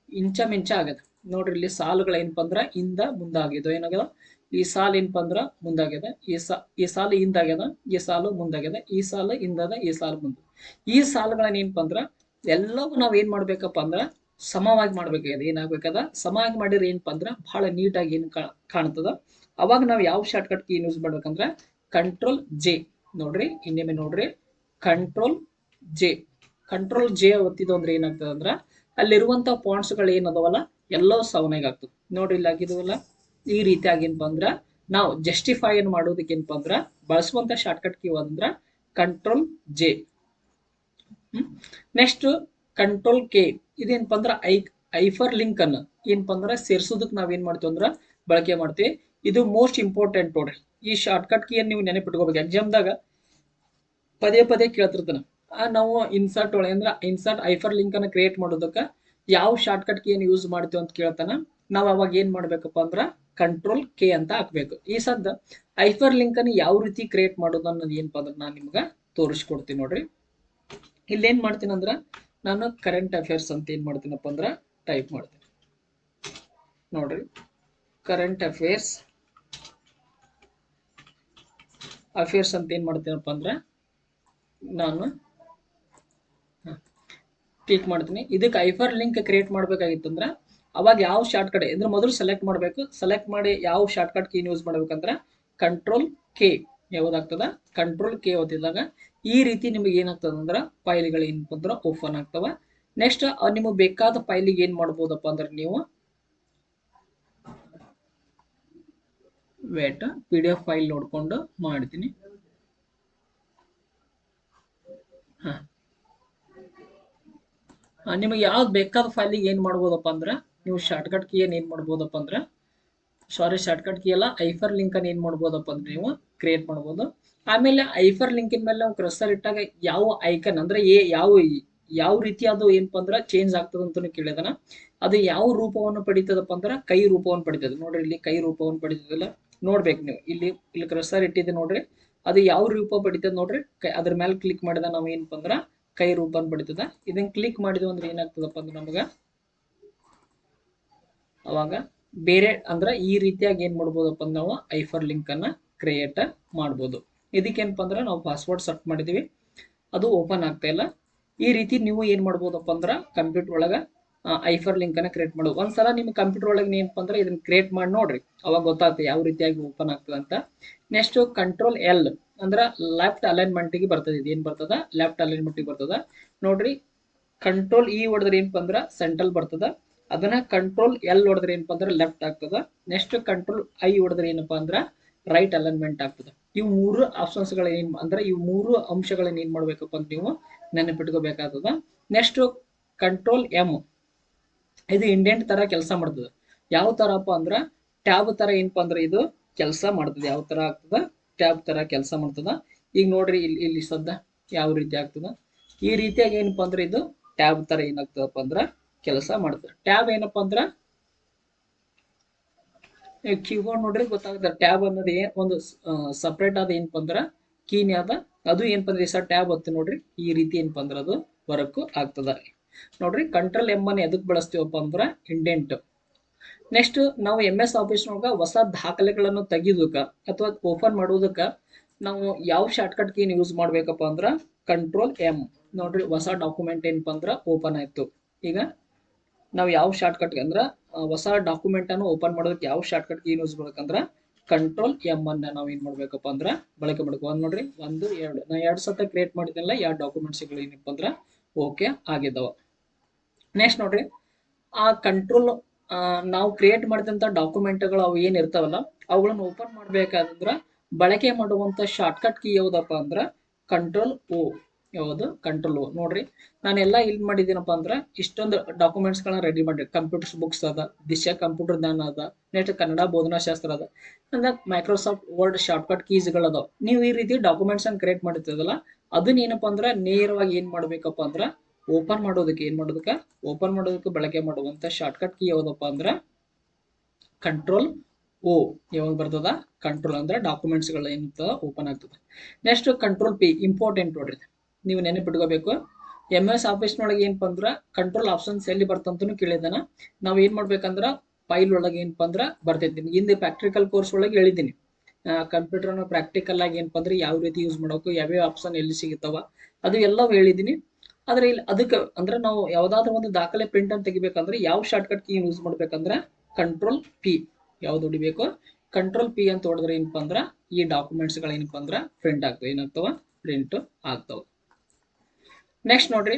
ಇಂಚ ಮಿಂಚ ಆಗದ ನೋಡ್ರಿ ಇಲ್ಲಿ ಸಾಲುಗಳು ಏನಪ್ಪ ಅಂದ್ರ ಇಂದ ಮುಂದಾಗಿದ್ದು ಏನಾಗ್ಯದ? ಈ ಸಾಲು ಏನಪ್ಪ ಅಂದ್ರ ಮುಂದಾಗ್ಯದ. ಈ ಸಾ, ಈ ಸಾಲು ಹಿಂದಾಗ್ಯದ ಈ ಸಾಲು ಮುಂದಾಗ್ಯದ, ಈ ಸಾಲು ಹಿಂದದ ಈ ಸಾಲು ಮುಂದ. ಈ ಸಾಲುಗಳನ್ನ ಏನಪ್ಪ ಅಂದ್ರ ಎಲ್ಲವೂ ನಾವ್ ಏನ್ ಮಾಡ್ಬೇಕಪ್ಪ ಅಂದ್ರ ಸಮವಾಗಿ ಮಾಡ್ಬೇಕಾಗ್ಯದ ಏನಾಗ್ಬೇಕದ? ಸಮವಾಗಿ ಮಾಡಿದ್ರೆ ಏನಪ್ಪ ಅಂದ್ರ ಬಹಳ ನೀಟಾಗಿ ಏನ್ ಕಾಣ್ತದ. ಅವಾಗ ನಾವು ಯಾವ ಶಾರ್ಟ್ಕಟ್ ಕೀ ಯೂಸ್ ಮಾಡ್ಬೇಕಂದ್ರ ಕಂಟ್ರೋಲ್ ಜೆ ನೋಡ್ರಿ, ಇನ್ನೊಮ್ಮೆ ನೋಡ್ರಿ ಕಂಟ್ರೋಲ್ ಜೆ ಕಂಟ್ರೋಲ್ ಜೆ ಒತ್ತಿದ್ದು ಅಂದ್ರೆ ಏನಾಗ್ತದ ಅಂದ್ರ ಅಲ್ಲಿರುವಂತ ಪಾಯಿಂಟ್ಸ್ಗಳು ಏನದವಲ್ಲ ಎಲ್ಲವೂ ಸವನಾಗಿ ಆಗ್ತದೆ. ನೋಡ್ರಿ ಇಲ್ಲಿ ಆಗಿದವಲ್ಲ, ಈ ರೀತಿಯಾಗಿ ಏನಪ್ಪ ಅಂದ್ರ ನಾವು ಜಸ್ಟಿಫೈ ಏನ್ ಮಾಡೋದಕ್ಕೆ ಏನಪ್ಪ ಅಂದ್ರ ಬಳಸುವಂತ ಶಾರ್ಟ್ಕಟ್ ಕೀ ಅಂದ್ರ control J next control K ಇದೇನಪ್ಪ ಅಂದ್ರೆ ಐ ಐಫರ್ ಲಿಂಕ್ ಅನ್ನ. ಏನಪ್ಪ ಅಂದ್ರೆ ಸೇರ್ಸೋದಕ್ಕೆ ನಾವೇನ್ ಮಾಡ್ತೀವಿ ಅಂದ್ರೆ ಬಳಕೆ ಮಾಡ್ತೀವಿ. ಇದು ಮೋಸ್ಟ್ ಇಂಪಾರ್ಟೆಂಟ್ ನೋಡ್ರಿ. ಈ ಶಾರ್ಟ್ಕಟ್ ಕೀ ನೀವು ನೆನಪಿಟ್ಕೋಬೇಕು. ಎಕ್ಸಾಮ್ದಾಗ ಪದೇ ಪದೇ ಕೇಳ್ತಿರ್ತಾನ. ಆ, ನಾವು ಇನ್ಸರ್ಟ್ ಒಳಗೆ ಅಂದ್ರೆ ಇನ್ಸರ್ಟ್ ಐಫರ್ ಲಿಂಕ್ ಅನ್ನ ಕ್ರಿಯೇಟ್ ಮಾಡೋದಕ್ಕೆ ಯಾವ ಶಾರ್ಟ್ಕಟ್ ಕೀ ಅನ್ನು ಯೂಸ್ ಮಾಡ್ತೀವಿ ಅಂತ ಕೇಳ್ತಾನ. ನಾವು ಅವಾಗ ಏನ್ ಮಾಡ್ಬೇಕಪ್ಪ ಅಂದ್ರ ಕಂಟ್ರೋಲ್ ಕೆ ಅಂತ ಹಾಕ್ಬೇಕು. ಈ ಸದ್ದ ಐಫರ್ ಲಿಂಕ್ ಅನ್ನು ಯಾವ ರೀತಿ ಕ್ರಿಯೇಟ್ ಮಾಡೋದು ಅನ್ನೋದು ಏನಪ್ಪ ಅಂದ್ರೆ ನಾನು ನಿಮ್ಗೆ ತೋರಿಸ್ಕೊಡ್ತೀನಿ ನೋಡ್ರಿ. ಇಲ್ಲೇನ್ ಮಾಡ್ತೀನಿ ಅಂದ್ರ ನಾನು ಕರೆಂಟ್ ಅಫೇರ್ಸ್ ಅಂತ ಏನು ಮಾಡ್ತೀನಪ್ಪ ಅಂದ್ರೆ ಟೈಪ್ ಮಾಡ್ತೀನಿ. ನೋಡ್ರಿ ಕರೆಂಟ್ ಅಫೇರ್ಸ್ ಅಫೇರ್ಸ್ ಅಂತ ಏನು ಮಾಡ್ತೀನಪ್ಪ ಅಂದ್ರೆ ನಾನು ಕ್ಲಿಕ್ ಮಾಡ್ತೀನಿ. ಇದಕ್ಕೆ ಐಫರ್ ಲಿಂಕ್ ಕ್ರಿಯೇಟ್ ಮಾಡಬೇಕಾಗಿತ್ತಂದ್ರೆ ಅವಾಗ ಯಾವ ಶಾರ್ಟ್ ಕಟ್ ಅಂದ್ರೆ ಮೊದಲು ಸೆಲೆಕ್ಟ್ ಮಾಡಬೇಕು ಸೆಲೆಕ್ಟ್ ಮಾಡಿ ಯಾವ ಶಾರ್ಟ್ ಕಟ್ ಕೀನ್ ಯೂಸ್ ಮಾಡ್ಬೇಕಂದ್ರೆ ಕಂಟ್ರೋಲ್ ಕೆ ಯಾವ್ದಾಗ್ತದ? ಕಂಟ್ರೋಲ್ ಕೆ ಒತ್ತಿದಾಗ ಈ ರೀತಿ ನಿಮಗೆ ಏನಾಗ್ತದ ಅಂದ್ರ ಫೈಲ್ಗಳು ಏನಪ್ಪ ಅಂದ್ರೆ ಓಪನ್ ಆಗ್ತವ. ನೆಕ್ಸ್ಟ್ ನಿಮಗೆ ಬೇಕಾದ ಫೈಲಿಗೆ ಏನ್ ಮಾಡ್ಬೋದಪ್ಪ ಅಂದ್ರೆ ನೀವು wait P D F file ನೋಡ್ಕೊಂಡು ಮಾಡ್ತೀನಿ. ನಿಮಗೆ ಯಾವ್ದು ಬೇಕಾದ ಫೈಲಿಗೆ ಏನು ಮಾಡ್ಬೋದಪ್ಪ ಅಂದ್ರೆ ನೀವು ಶಾರ್ಟ್ಕಟ್ ಕೀ ಏನು ಏನು ಮಾಡ್ಬೋದಪ್ಪ ಅಂದ್ರೆ ಸಾರಿ ಶಾರ್ಟ್ಕಟ್ ಕೀ ಅಲ್ಲ. ಐಫರ್ ಲಿಂಕ್ ಅನ್ನು ಏನು ಮಾಡ್ಬೋದಪ್ಪ ಅಂದ್ರೆ ನೀವು ಕ್ರಿಯೇಟ್ ಮಾಡ್ಬೋದು. ಆಮೇಲೆ ಐಫರ್ ಲಿಂಕಿನ ಮೇಲೆ ನಾವು ಕ್ರಸರ್ ಇಟ್ಟಾಗ ಯಾವ ಐಕನ್ ಅಂದ್ರೆ ಏ ಯಾವ ಯಾವ ರೀತಿ ಅದು ಏನಪ್ಪ ಅಂದ್ರೆ ಚೇಂಜ್ ಆಗ್ತದೆ ಅಂತ ಕೇಳಿದನ. ಅದು ಯಾವ ರೂಪವನ್ನು ಪಡಿತದಪ್ಪ ಅಂದ್ರೆ ಕೈ ರೂಪವನ್ನು ಪಡಿತದೆ. ನೋಡ್ರಿ ಇಲ್ಲಿ ಕೈ ರೂಪವನ್ನು ಪಡಿತದಲ್ಲ ನೋಡ್ಬೇಕು ನೀವು. ಇಲ್ಲಿ ಇಲ್ಲಿ ಕ್ರಸರ್ ಇಟ್ಟಿದೆ ನೋಡ್ರಿ. ಅದು ಯಾವ ರೂಪ ಪಡಿತದ ನೋಡ್ರಿ. ಅದ್ರ ಮೇಲೆ ಕ್ಲಿಕ್ ಮಾಡಿದ ನಾವು ಏನಪ್ಪ ಅಂದ್ರೆ ಕೈ ರೂಪವನ್ನು ಪಡಿತದ. ಇದನ್ನ ಕ್ಲಿಕ್ ಮಾಡಿದ್ವಿ ಅಂದ್ರೆ ಏನಾಗ್ತದಪ್ಪ ಅಂದ್ರೆ ನಮಗ ಅವಾಗ ಬೇರೆ ಅಂದ್ರ ಈ ರೀತಿಯಾಗಿ ಏನ್ ಮಾಡ್ಬೋದಪ್ಪ ಅಂದ್ರೆ ನಾವು ಐಫರ್ ಲಿಂಕ್ ಅನ್ನ ಕ್ರಿಯೇಟ್ ಮಾಡ್ಬೋದು. ಇದಕ್ಕೇನಪ್ಪ ಅಂದ್ರೆ ನಾವು ಪಾಸ್ವರ್ಡ್ ಸೆಟ್ ಮಾಡಿದೀವಿ. ಅದು ಓಪನ್ ಆಗ್ತಾ ಇಲ್ಲ. ಈ ರೀತಿ ನೀವು ಏನ್ ಮಾಡ್ಬೋದಪ್ಪ ಅಂದ್ರ ಕಂಪ್ಯೂಟರ್ ಒಳಗ ಐಫರ್ ಲಿಂಕ್ ಅನ್ನ ಕ್ರಿಯೇಟ್ ಮಾಡೋದು ಒಂದ್ಸಲ ನಿಮ್ ಕಂಪ್ಯೂಟರ್ ಒಳಗೆ ಏನಪ್ಪ ಅಂದ್ರೆ ಇದನ್ನ ಕ್ರಿಯೇಟ್ ಮಾಡಿ ನೋಡ್ರಿ. ಅವಾಗ ಗೊತ್ತಾಗ್ತದೆ ಯಾವ ರೀತಿಯಾಗಿ ಓಪನ್ ಆಗ್ತದೆ ಅಂತ. ನೆಕ್ಸ್ಟ್ ಕಂಟ್ರೋಲ್ ಎಲ್ ಅಂದ್ರ ಲೆಫ್ಟ್ ಅಲೈನ್ಮೆಂಟ್ಗೆ ಬರ್ತದೆ ಇದು. ಏನ್ ಬರ್ತದ? ಲೆಫ್ಟ್ ಅಲೈನ್ಮೆಂಟ್ಗೆ ಬರ್ತದ. ನೋಡ್ರಿ ಕಂಟ್ರೋಲ್ ಇ ಹೊಡೆದ್ರೆ ಏನಪ್ಪ ಅಂದ್ರ ಸೆಂಟ್ರಲ್ ಬರ್ತದ. ಅದನ್ನ ಕಂಟ್ರೋಲ್ ಎಲ್ ಹೊಡೆದ್ರೆ ಏನಪ್ಪಾ ಅಂದ್ರೆ ಲೆಫ್ಟ್ ಆಗ್ತದ. ನೆಕ್ಸ್ಟ್ ಕಂಟ್ರೋಲ್ ಐ ಹೊಡೆದ್ರೆ ಏನಪ್ಪಾ ಅಂದ್ರೆ ರೈಟ್ ಅಲೈನ್ಮೆಂಟ್ ಆಗ್ತದ. ಇವು ಮೂರು ಆಪ್ಷನ್ಸ್ಗಳ ಏನ್ ಅಂದ್ರೆ ಇವು ಮೂರು ಅಂಶಗಳನ್ನ ಏನ್ ಮಾಡ್ಬೇಕಪ್ಪ ಅಂತ ನೀವು ನೆನಪಿಟ್ಕೋಬೇಕಾಗ್ತದ. ನೆಕ್ಸ್ಟ್ ಕಂಟ್ರೋಲ್ ಎಂ ಇದು ಇಂಡೆಂಟ್ ತರ ಕೆಲಸ ಮಾಡ್ತದ. ಯಾವ ತರಪ್ಪ ಅಂದ್ರ ಟ್ಯಾಬ್ ತರ ಏನಪ್ಪ ಅಂದ್ರೆ ಇದು ಕೆಲಸ ಮಾಡ್ತದೆ. ಯಾವ ತರ ಆಗ್ತದ? ಟ್ಯಾಬ್ ತರ ಕೆಲಸ ಮಾಡ್ತದ. ಈಗ ನೋಡ್ರಿ ಇಲ್ಲಿ ಇಲ್ಲಿ ಸದ್ದ ಯಾವ ರೀತಿ ಆಗ್ತದ? ಈ ರೀತಿಯಾಗಿ ಏನಪ್ಪಾ ಅಂದ್ರೆ ಇದು ಟ್ಯಾಬ್ ತರ ಏನಾಗ್ತದಪ್ಪ ಅಂದ್ರ ಕೆಲಸ ಮಾಡುತ್ತೆ ಟ್ಯಾಬ್ ಏನಪ್ಪಾ ಅಂದ್ರ ಕೀಬೋರ್ಡ್ ನೋಡ್ರಿ ಗೊತ್ತಾಗುತ್ತೆ. ಟ್ಯಾಬ್ ಅನ್ನೋದು ಏನ್ ಒಂದು ಸಪ್ರೇಟ್ ಆದ ಏನಪ್ಪ ಅಂದ್ರ ಕೀನಿ ಅದ ಅದು ಏನಪ್ಪ ಅಂದ್ರೆ ಸರ್ ಟ್ಯಾಬ್ ಹೊತ್ತು ನೋಡ್ರಿ, ಈ ರೀತಿ ಏನಪ್ಪ ಅಂದ್ರ ಅದು ವರ್ಕ್ ಆಗ್ತದ. ನೋಡ್ರಿ ಕಂಟ್ರೋಲ್ ಎಂ ಅನ್ನ ಎದಕ್ ಬಳಸ್ತೀವಪ್ಪ ಅಂದ್ರ ಇಂಡೆಂಟ್ ನೆಕ್ಸ್ಟ್ ನಾವು ಎಂ ಎಸ್ ಆಫೀಸ್ ನೊಳಗ ಹೊಸ ದಾಖಲೆಗಳನ್ನು ತೆಗಿಯೋದಕ್ಕ ಅಥವಾ ಓಪನ್ ಮಾಡುವುದಕ್ಕ ನಾವು ಯಾವ ಶಾರ್ಟ್ಕಟ್ ಕೀನ್ ಯೂಸ್ ಮಾಡ್ಬೇಕಪ್ಪ ಅಂದ್ರ ಕಂಟ್ರೋಲ್ ಎಂ ನೋಡ್ರಿ, ಹೊಸ ಡಾಕ್ಯುಮೆಂಟ್ ಏನಪ್ಪ ಅಂದ್ರ ಓಪನ್ ಆಯ್ತು. ಈಗ ನಾವು ಯಾವ ಶಾರ್ಟ್ಕಟ್ ಅಂದ್ರ ಹೊಸ ಡಾಕ್ಯುಮೆಂಟ್ ಅನ್ನು ಓಪನ್ ಮಾಡೋದಕ್ಕೆ ಯಾವ ಶಾರ್ಟ್ಕಟ್ ಏನು ಯೂಸ್ ಮಾಡ್ಬೇಕಂದ್ರ ಕಂಟ್ರೋಲ್ ಎಂ ಅನ್ನ ನಾವು ಏನ್ ಮಾಡ್ಬೇಕಪ್ಪ ಅಂದ್ರ, ಬಳಕೆ ಮಾಡ್ಬೇಕು. ಒಂದ್ ನೋಡ್ರಿ, ಒಂದು, ಎರಡು. ನಾ ಎರಡ್ ಸತ ಕ್ರಿಯೇಟ್ ಮಾಡಿದ್ನಲ್ಲ, ಯಾವ ಡಾಕ್ಯುಮೆಂಟ್ಸ್ಗಳು ಏನಪ್ಪ ಅಂದ್ರ ಓಕೆ ಆಗಿದ್ದಾವ. ನೆಕ್ಸ್ಟ್ ನೋಡ್ರಿ, ಆ ಕಂಟ್ರೋಲ್ ನಾವು ಕ್ರಿಯೇಟ್ ಮಾಡಿದಂತ ಡಾಕ್ಯುಮೆಂಟ್ಗಳು ಅವು ಏನ್ ಇರ್ತಾವಲ್ಲ, ಅವುಗಳನ್ನ ಓಪನ್ ಮಾಡ್ಬೇಕಾದ್ರ ಬಳಕೆ ಮಾಡುವಂತ ಶಾರ್ಟ್ಕಟ್ ಕೀ ಯಾವ್ದಪ್ಪ ಅಂದ್ರ ಕಂಟ್ರೋಲ್ ಓ ಯಾವುದು? ಕಂಟ್ರೋಲ್ ಓ ನೋಡ್ರಿ, ನಾನೆಲ್ಲ ಇಲ್ಲಿ ಮಾಡಿದ್ದೀನಪ್ಪ ಅಂದ್ರೆ ಇಷ್ಟೊಂದು ಡಾಕ್ಯುಮೆಂಟ್ಸ್ ಗಳನ್ನ ರೆಡಿ ಮಾಡಿ ಕಂಪ್ಯೂಟರ್ಸ್ ಬುಕ್ಸ್ ಅದ ದಿಶಾ ಕಂಪ್ಯೂಟರ್ ಜ್ಞಾನ ಅದ ನೆಕ್ಸ್ಟ್ ಕನ್ನಡ ಬೋಧನಾಶಾಸ್ತ್ರ ಅದ ಅಂದ್ರೆ ಮೈಕ್ರೋಸಾಫ್ಟ್ ವರ್ಡ್ ಶಾರ್ಟ್ಕಟ್ ಕೀಸ್ ಗಳದಾವ ನೀವು ಈ ರೀತಿ ಡಾಕ್ಯುಮೆಂಟ್ಸ್ ಅನ್ನ ಕ್ರಿಯೇಟ್ ಮಾಡಿರ್ತದಲ್ಲ ಅದನ್ನ ಏನಪ್ಪ ಅಂದ್ರೆ ನೇರವಾಗಿ ಏನ್ ಮಾಡ್ಬೇಕಪ್ಪ ಅಂದ್ರ ಓಪನ್ ಮಾಡೋದಕ್ಕೆ, ಏನ್ ಮಾಡೋದಕ್ಕ? ಓಪನ್ ಮಾಡೋದಕ್ಕೆ ಬಳಕೆ ಮಾಡುವಂತ ಶಾರ್ಟ್ಕಟ್ ಕೀ ಯಾವ್ದಪ್ಪ ಅಂದ್ರ ಕಂಟ್ರೋಲ್ ಓ ಯಾವಾಗ ಬರ್ತದ? ಕಂಟ್ರೋಲ್ ಅಂದ್ರೆ ಡಾಕ್ಯುಮೆಂಟ್ಸ್ಗಳು ಏನಿರ್ತದ ಓಪನ್ ಆಗ್ತದೆ. ನೆಕ್ಸ್ಟ್ ಕಂಟ್ರೋಲ್ ಪಿ ಇಂಪಾರ್ಟೆಂಟ್ ನೋಡ್ರಿ. ನೀವು ನೆನಪಿಟ್ಕೋಬೇಕು ಎಂ ಎಸ್ ಆಫೀಸ್ನೊಳಗೆ ಏನಪ್ಪ ಅಂದ್ರ ಕಂಟ್ರೋಲ್ ಆಪ್ಷನ್ಸ್ ಎಲ್ಲಿ ಬರ್ತಂತೂ ಕೇಳಿದಾನ ನಾವು ಏನ್ ಮಾಡ್ಬೇಕಂದ್ರ ಫೈಲ್ ಒಳಗೆ ಏನಪ್ಪ ಅಂದ್ರ ಬರ್ತೈತಿ. ಹಿಂದೆ ಪ್ರಾಕ್ಟಿಕಲ್ ಕೋರ್ಸ್ ಒಳಗೆ ಹೇಳಿದ್ದೀನಿ. ಕಂಪ್ಯೂಟರ್ ಪ್ರಾಕ್ಟಿಕಲ್ ಆಗಿ ಏನಪ್ಪ ಅಂದ್ರೆ ಯಾವ ರೀತಿ ಯೂಸ್ ಮಾಡೋಕು ಯಾವ್ಯಾವ ಆಪ್ಷನ್ ಎಲ್ಲಿ ಸಿಗುತ್ತವ ಅದು ಎಲ್ಲವೂ ಹೇಳಿದ್ದೀನಿ. ಆದ್ರೆ ಇಲ್ಲಿ ಅದಕ್ಕೆ, ಅಂದ್ರೆ ನಾವು ಯಾವ್ದಾದ್ರು ಒಂದು ದಾಖಲೆ ಪ್ರಿಂಟ್ ಅಂತ ತೆಗಿಬೇಕಂದ್ರೆ ಯಾವ ಶಾರ್ಟ್ಕಟ್ ಕೀ ಯೂಸ್ ಮಾಡ್ಬೇಕಂದ್ರೆ ಕಂಟ್ರೋಲ್ ಪಿ ಯಾವ್ದು ಹೊಡಿಬೇಕು? ಕಂಟ್ರೋಲ್ ಪಿ ಅಂತ ಹೊಡೆದ್ರೆ ಏನಪ್ಪ ಅಂದ್ರ ಈ ಡಾಕ್ಯುಮೆಂಟ್ಸ್ಗಳು ಏನಪ್ಪ ಅಂದ್ರ ಪ್ರಿಂಟ್ ಆಗ್ತವೆ. ಏನಾಗ್ತವ ಪ್ರಿಂಟ್ ಆಗ್ತವ. ನೆಕ್ಸ್ಟ್ ನೋಡ್ರಿ.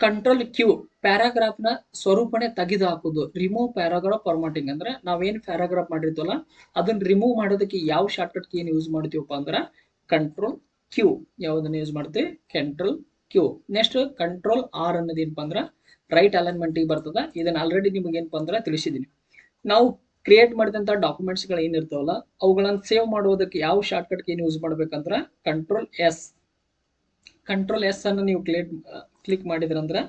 ಕಂಟ್ರೋಲ್ ಕ್ಯೂ ಪ್ಯಾರಾಗ್ರಾಫ್ನ ಸ್ವರೂಪನೆ ತೆಗೆದು ಹಾಕೋದು. ರಿಮೂವ್ ಪ್ಯಾರಾಗ್ರಾಫ್ ಫಾರ್ಮಾಟಿಂಗ್ ಅಂದ್ರೆ ನಾವೇನ್ ಪ್ಯಾರಾಗ್ರಾಫ್ ಮಾಡಿರ್ತೀವಲ್ಲ, ಅದನ್ನ ರಿಮೂವ್ ಮಾಡೋದಕ್ಕೆ ಯಾವ ಶಾರ್ಟ್ಕಟ್ ಕೀ ಯೂಸ್ ಮಾಡ್ತೀವಪ್ಪ ಅಂದ್ರೆ ಕಂಟ್ರೋಲ್ ಕ್ಯೂ ಯಾವ್ದನ್ನ ಯೂಸ್ ಮಾಡ್ತೀವಿ? Control Q next control R ಅನ್ನೋದು ಏನಪ್ಪ ಅಂದ್ರೆ ರೈಟ್ ಅಲೈನ್ಮೆಂಟ್ ಬರ್ತದ. ಇದನ್ನ ಆಲ್ರೆಡಿ ನಿಮಗೆ ಏನಪ್ಪ ಅಂದ್ರೆ ತಿಳಿಸಿದೀನಿ. ನಾವು ಕ್ರಿಯೇಟ್ ಮಾಡಿದಂತ ಡಾಕ್ಯುಮೆಂಟ್ಸ್ಗಳು ಏನಿರ್ತಾವಲ್ಲ ಅವುಗಳನ್ನ ಸೇವ್ ಮಾಡುವುದಕ್ಕೆ ಯಾವ ಶಾರ್ಟ್ಕಟ್ ಏನ್ ಯೂಸ್ ಮಾಡ್ಬೇಕಂದ್ರ ಕಂಟ್ರೋಲ್ ಎಸ್ ಕಂಟ್ರೋಲ್ ಎಸ್ ಅನ್ನು ನೀವು ಕ್ಲಿಕ್ ಕ್ಲಿಕ್ ಮಾಡಿದ್ರಂದ್ರೆ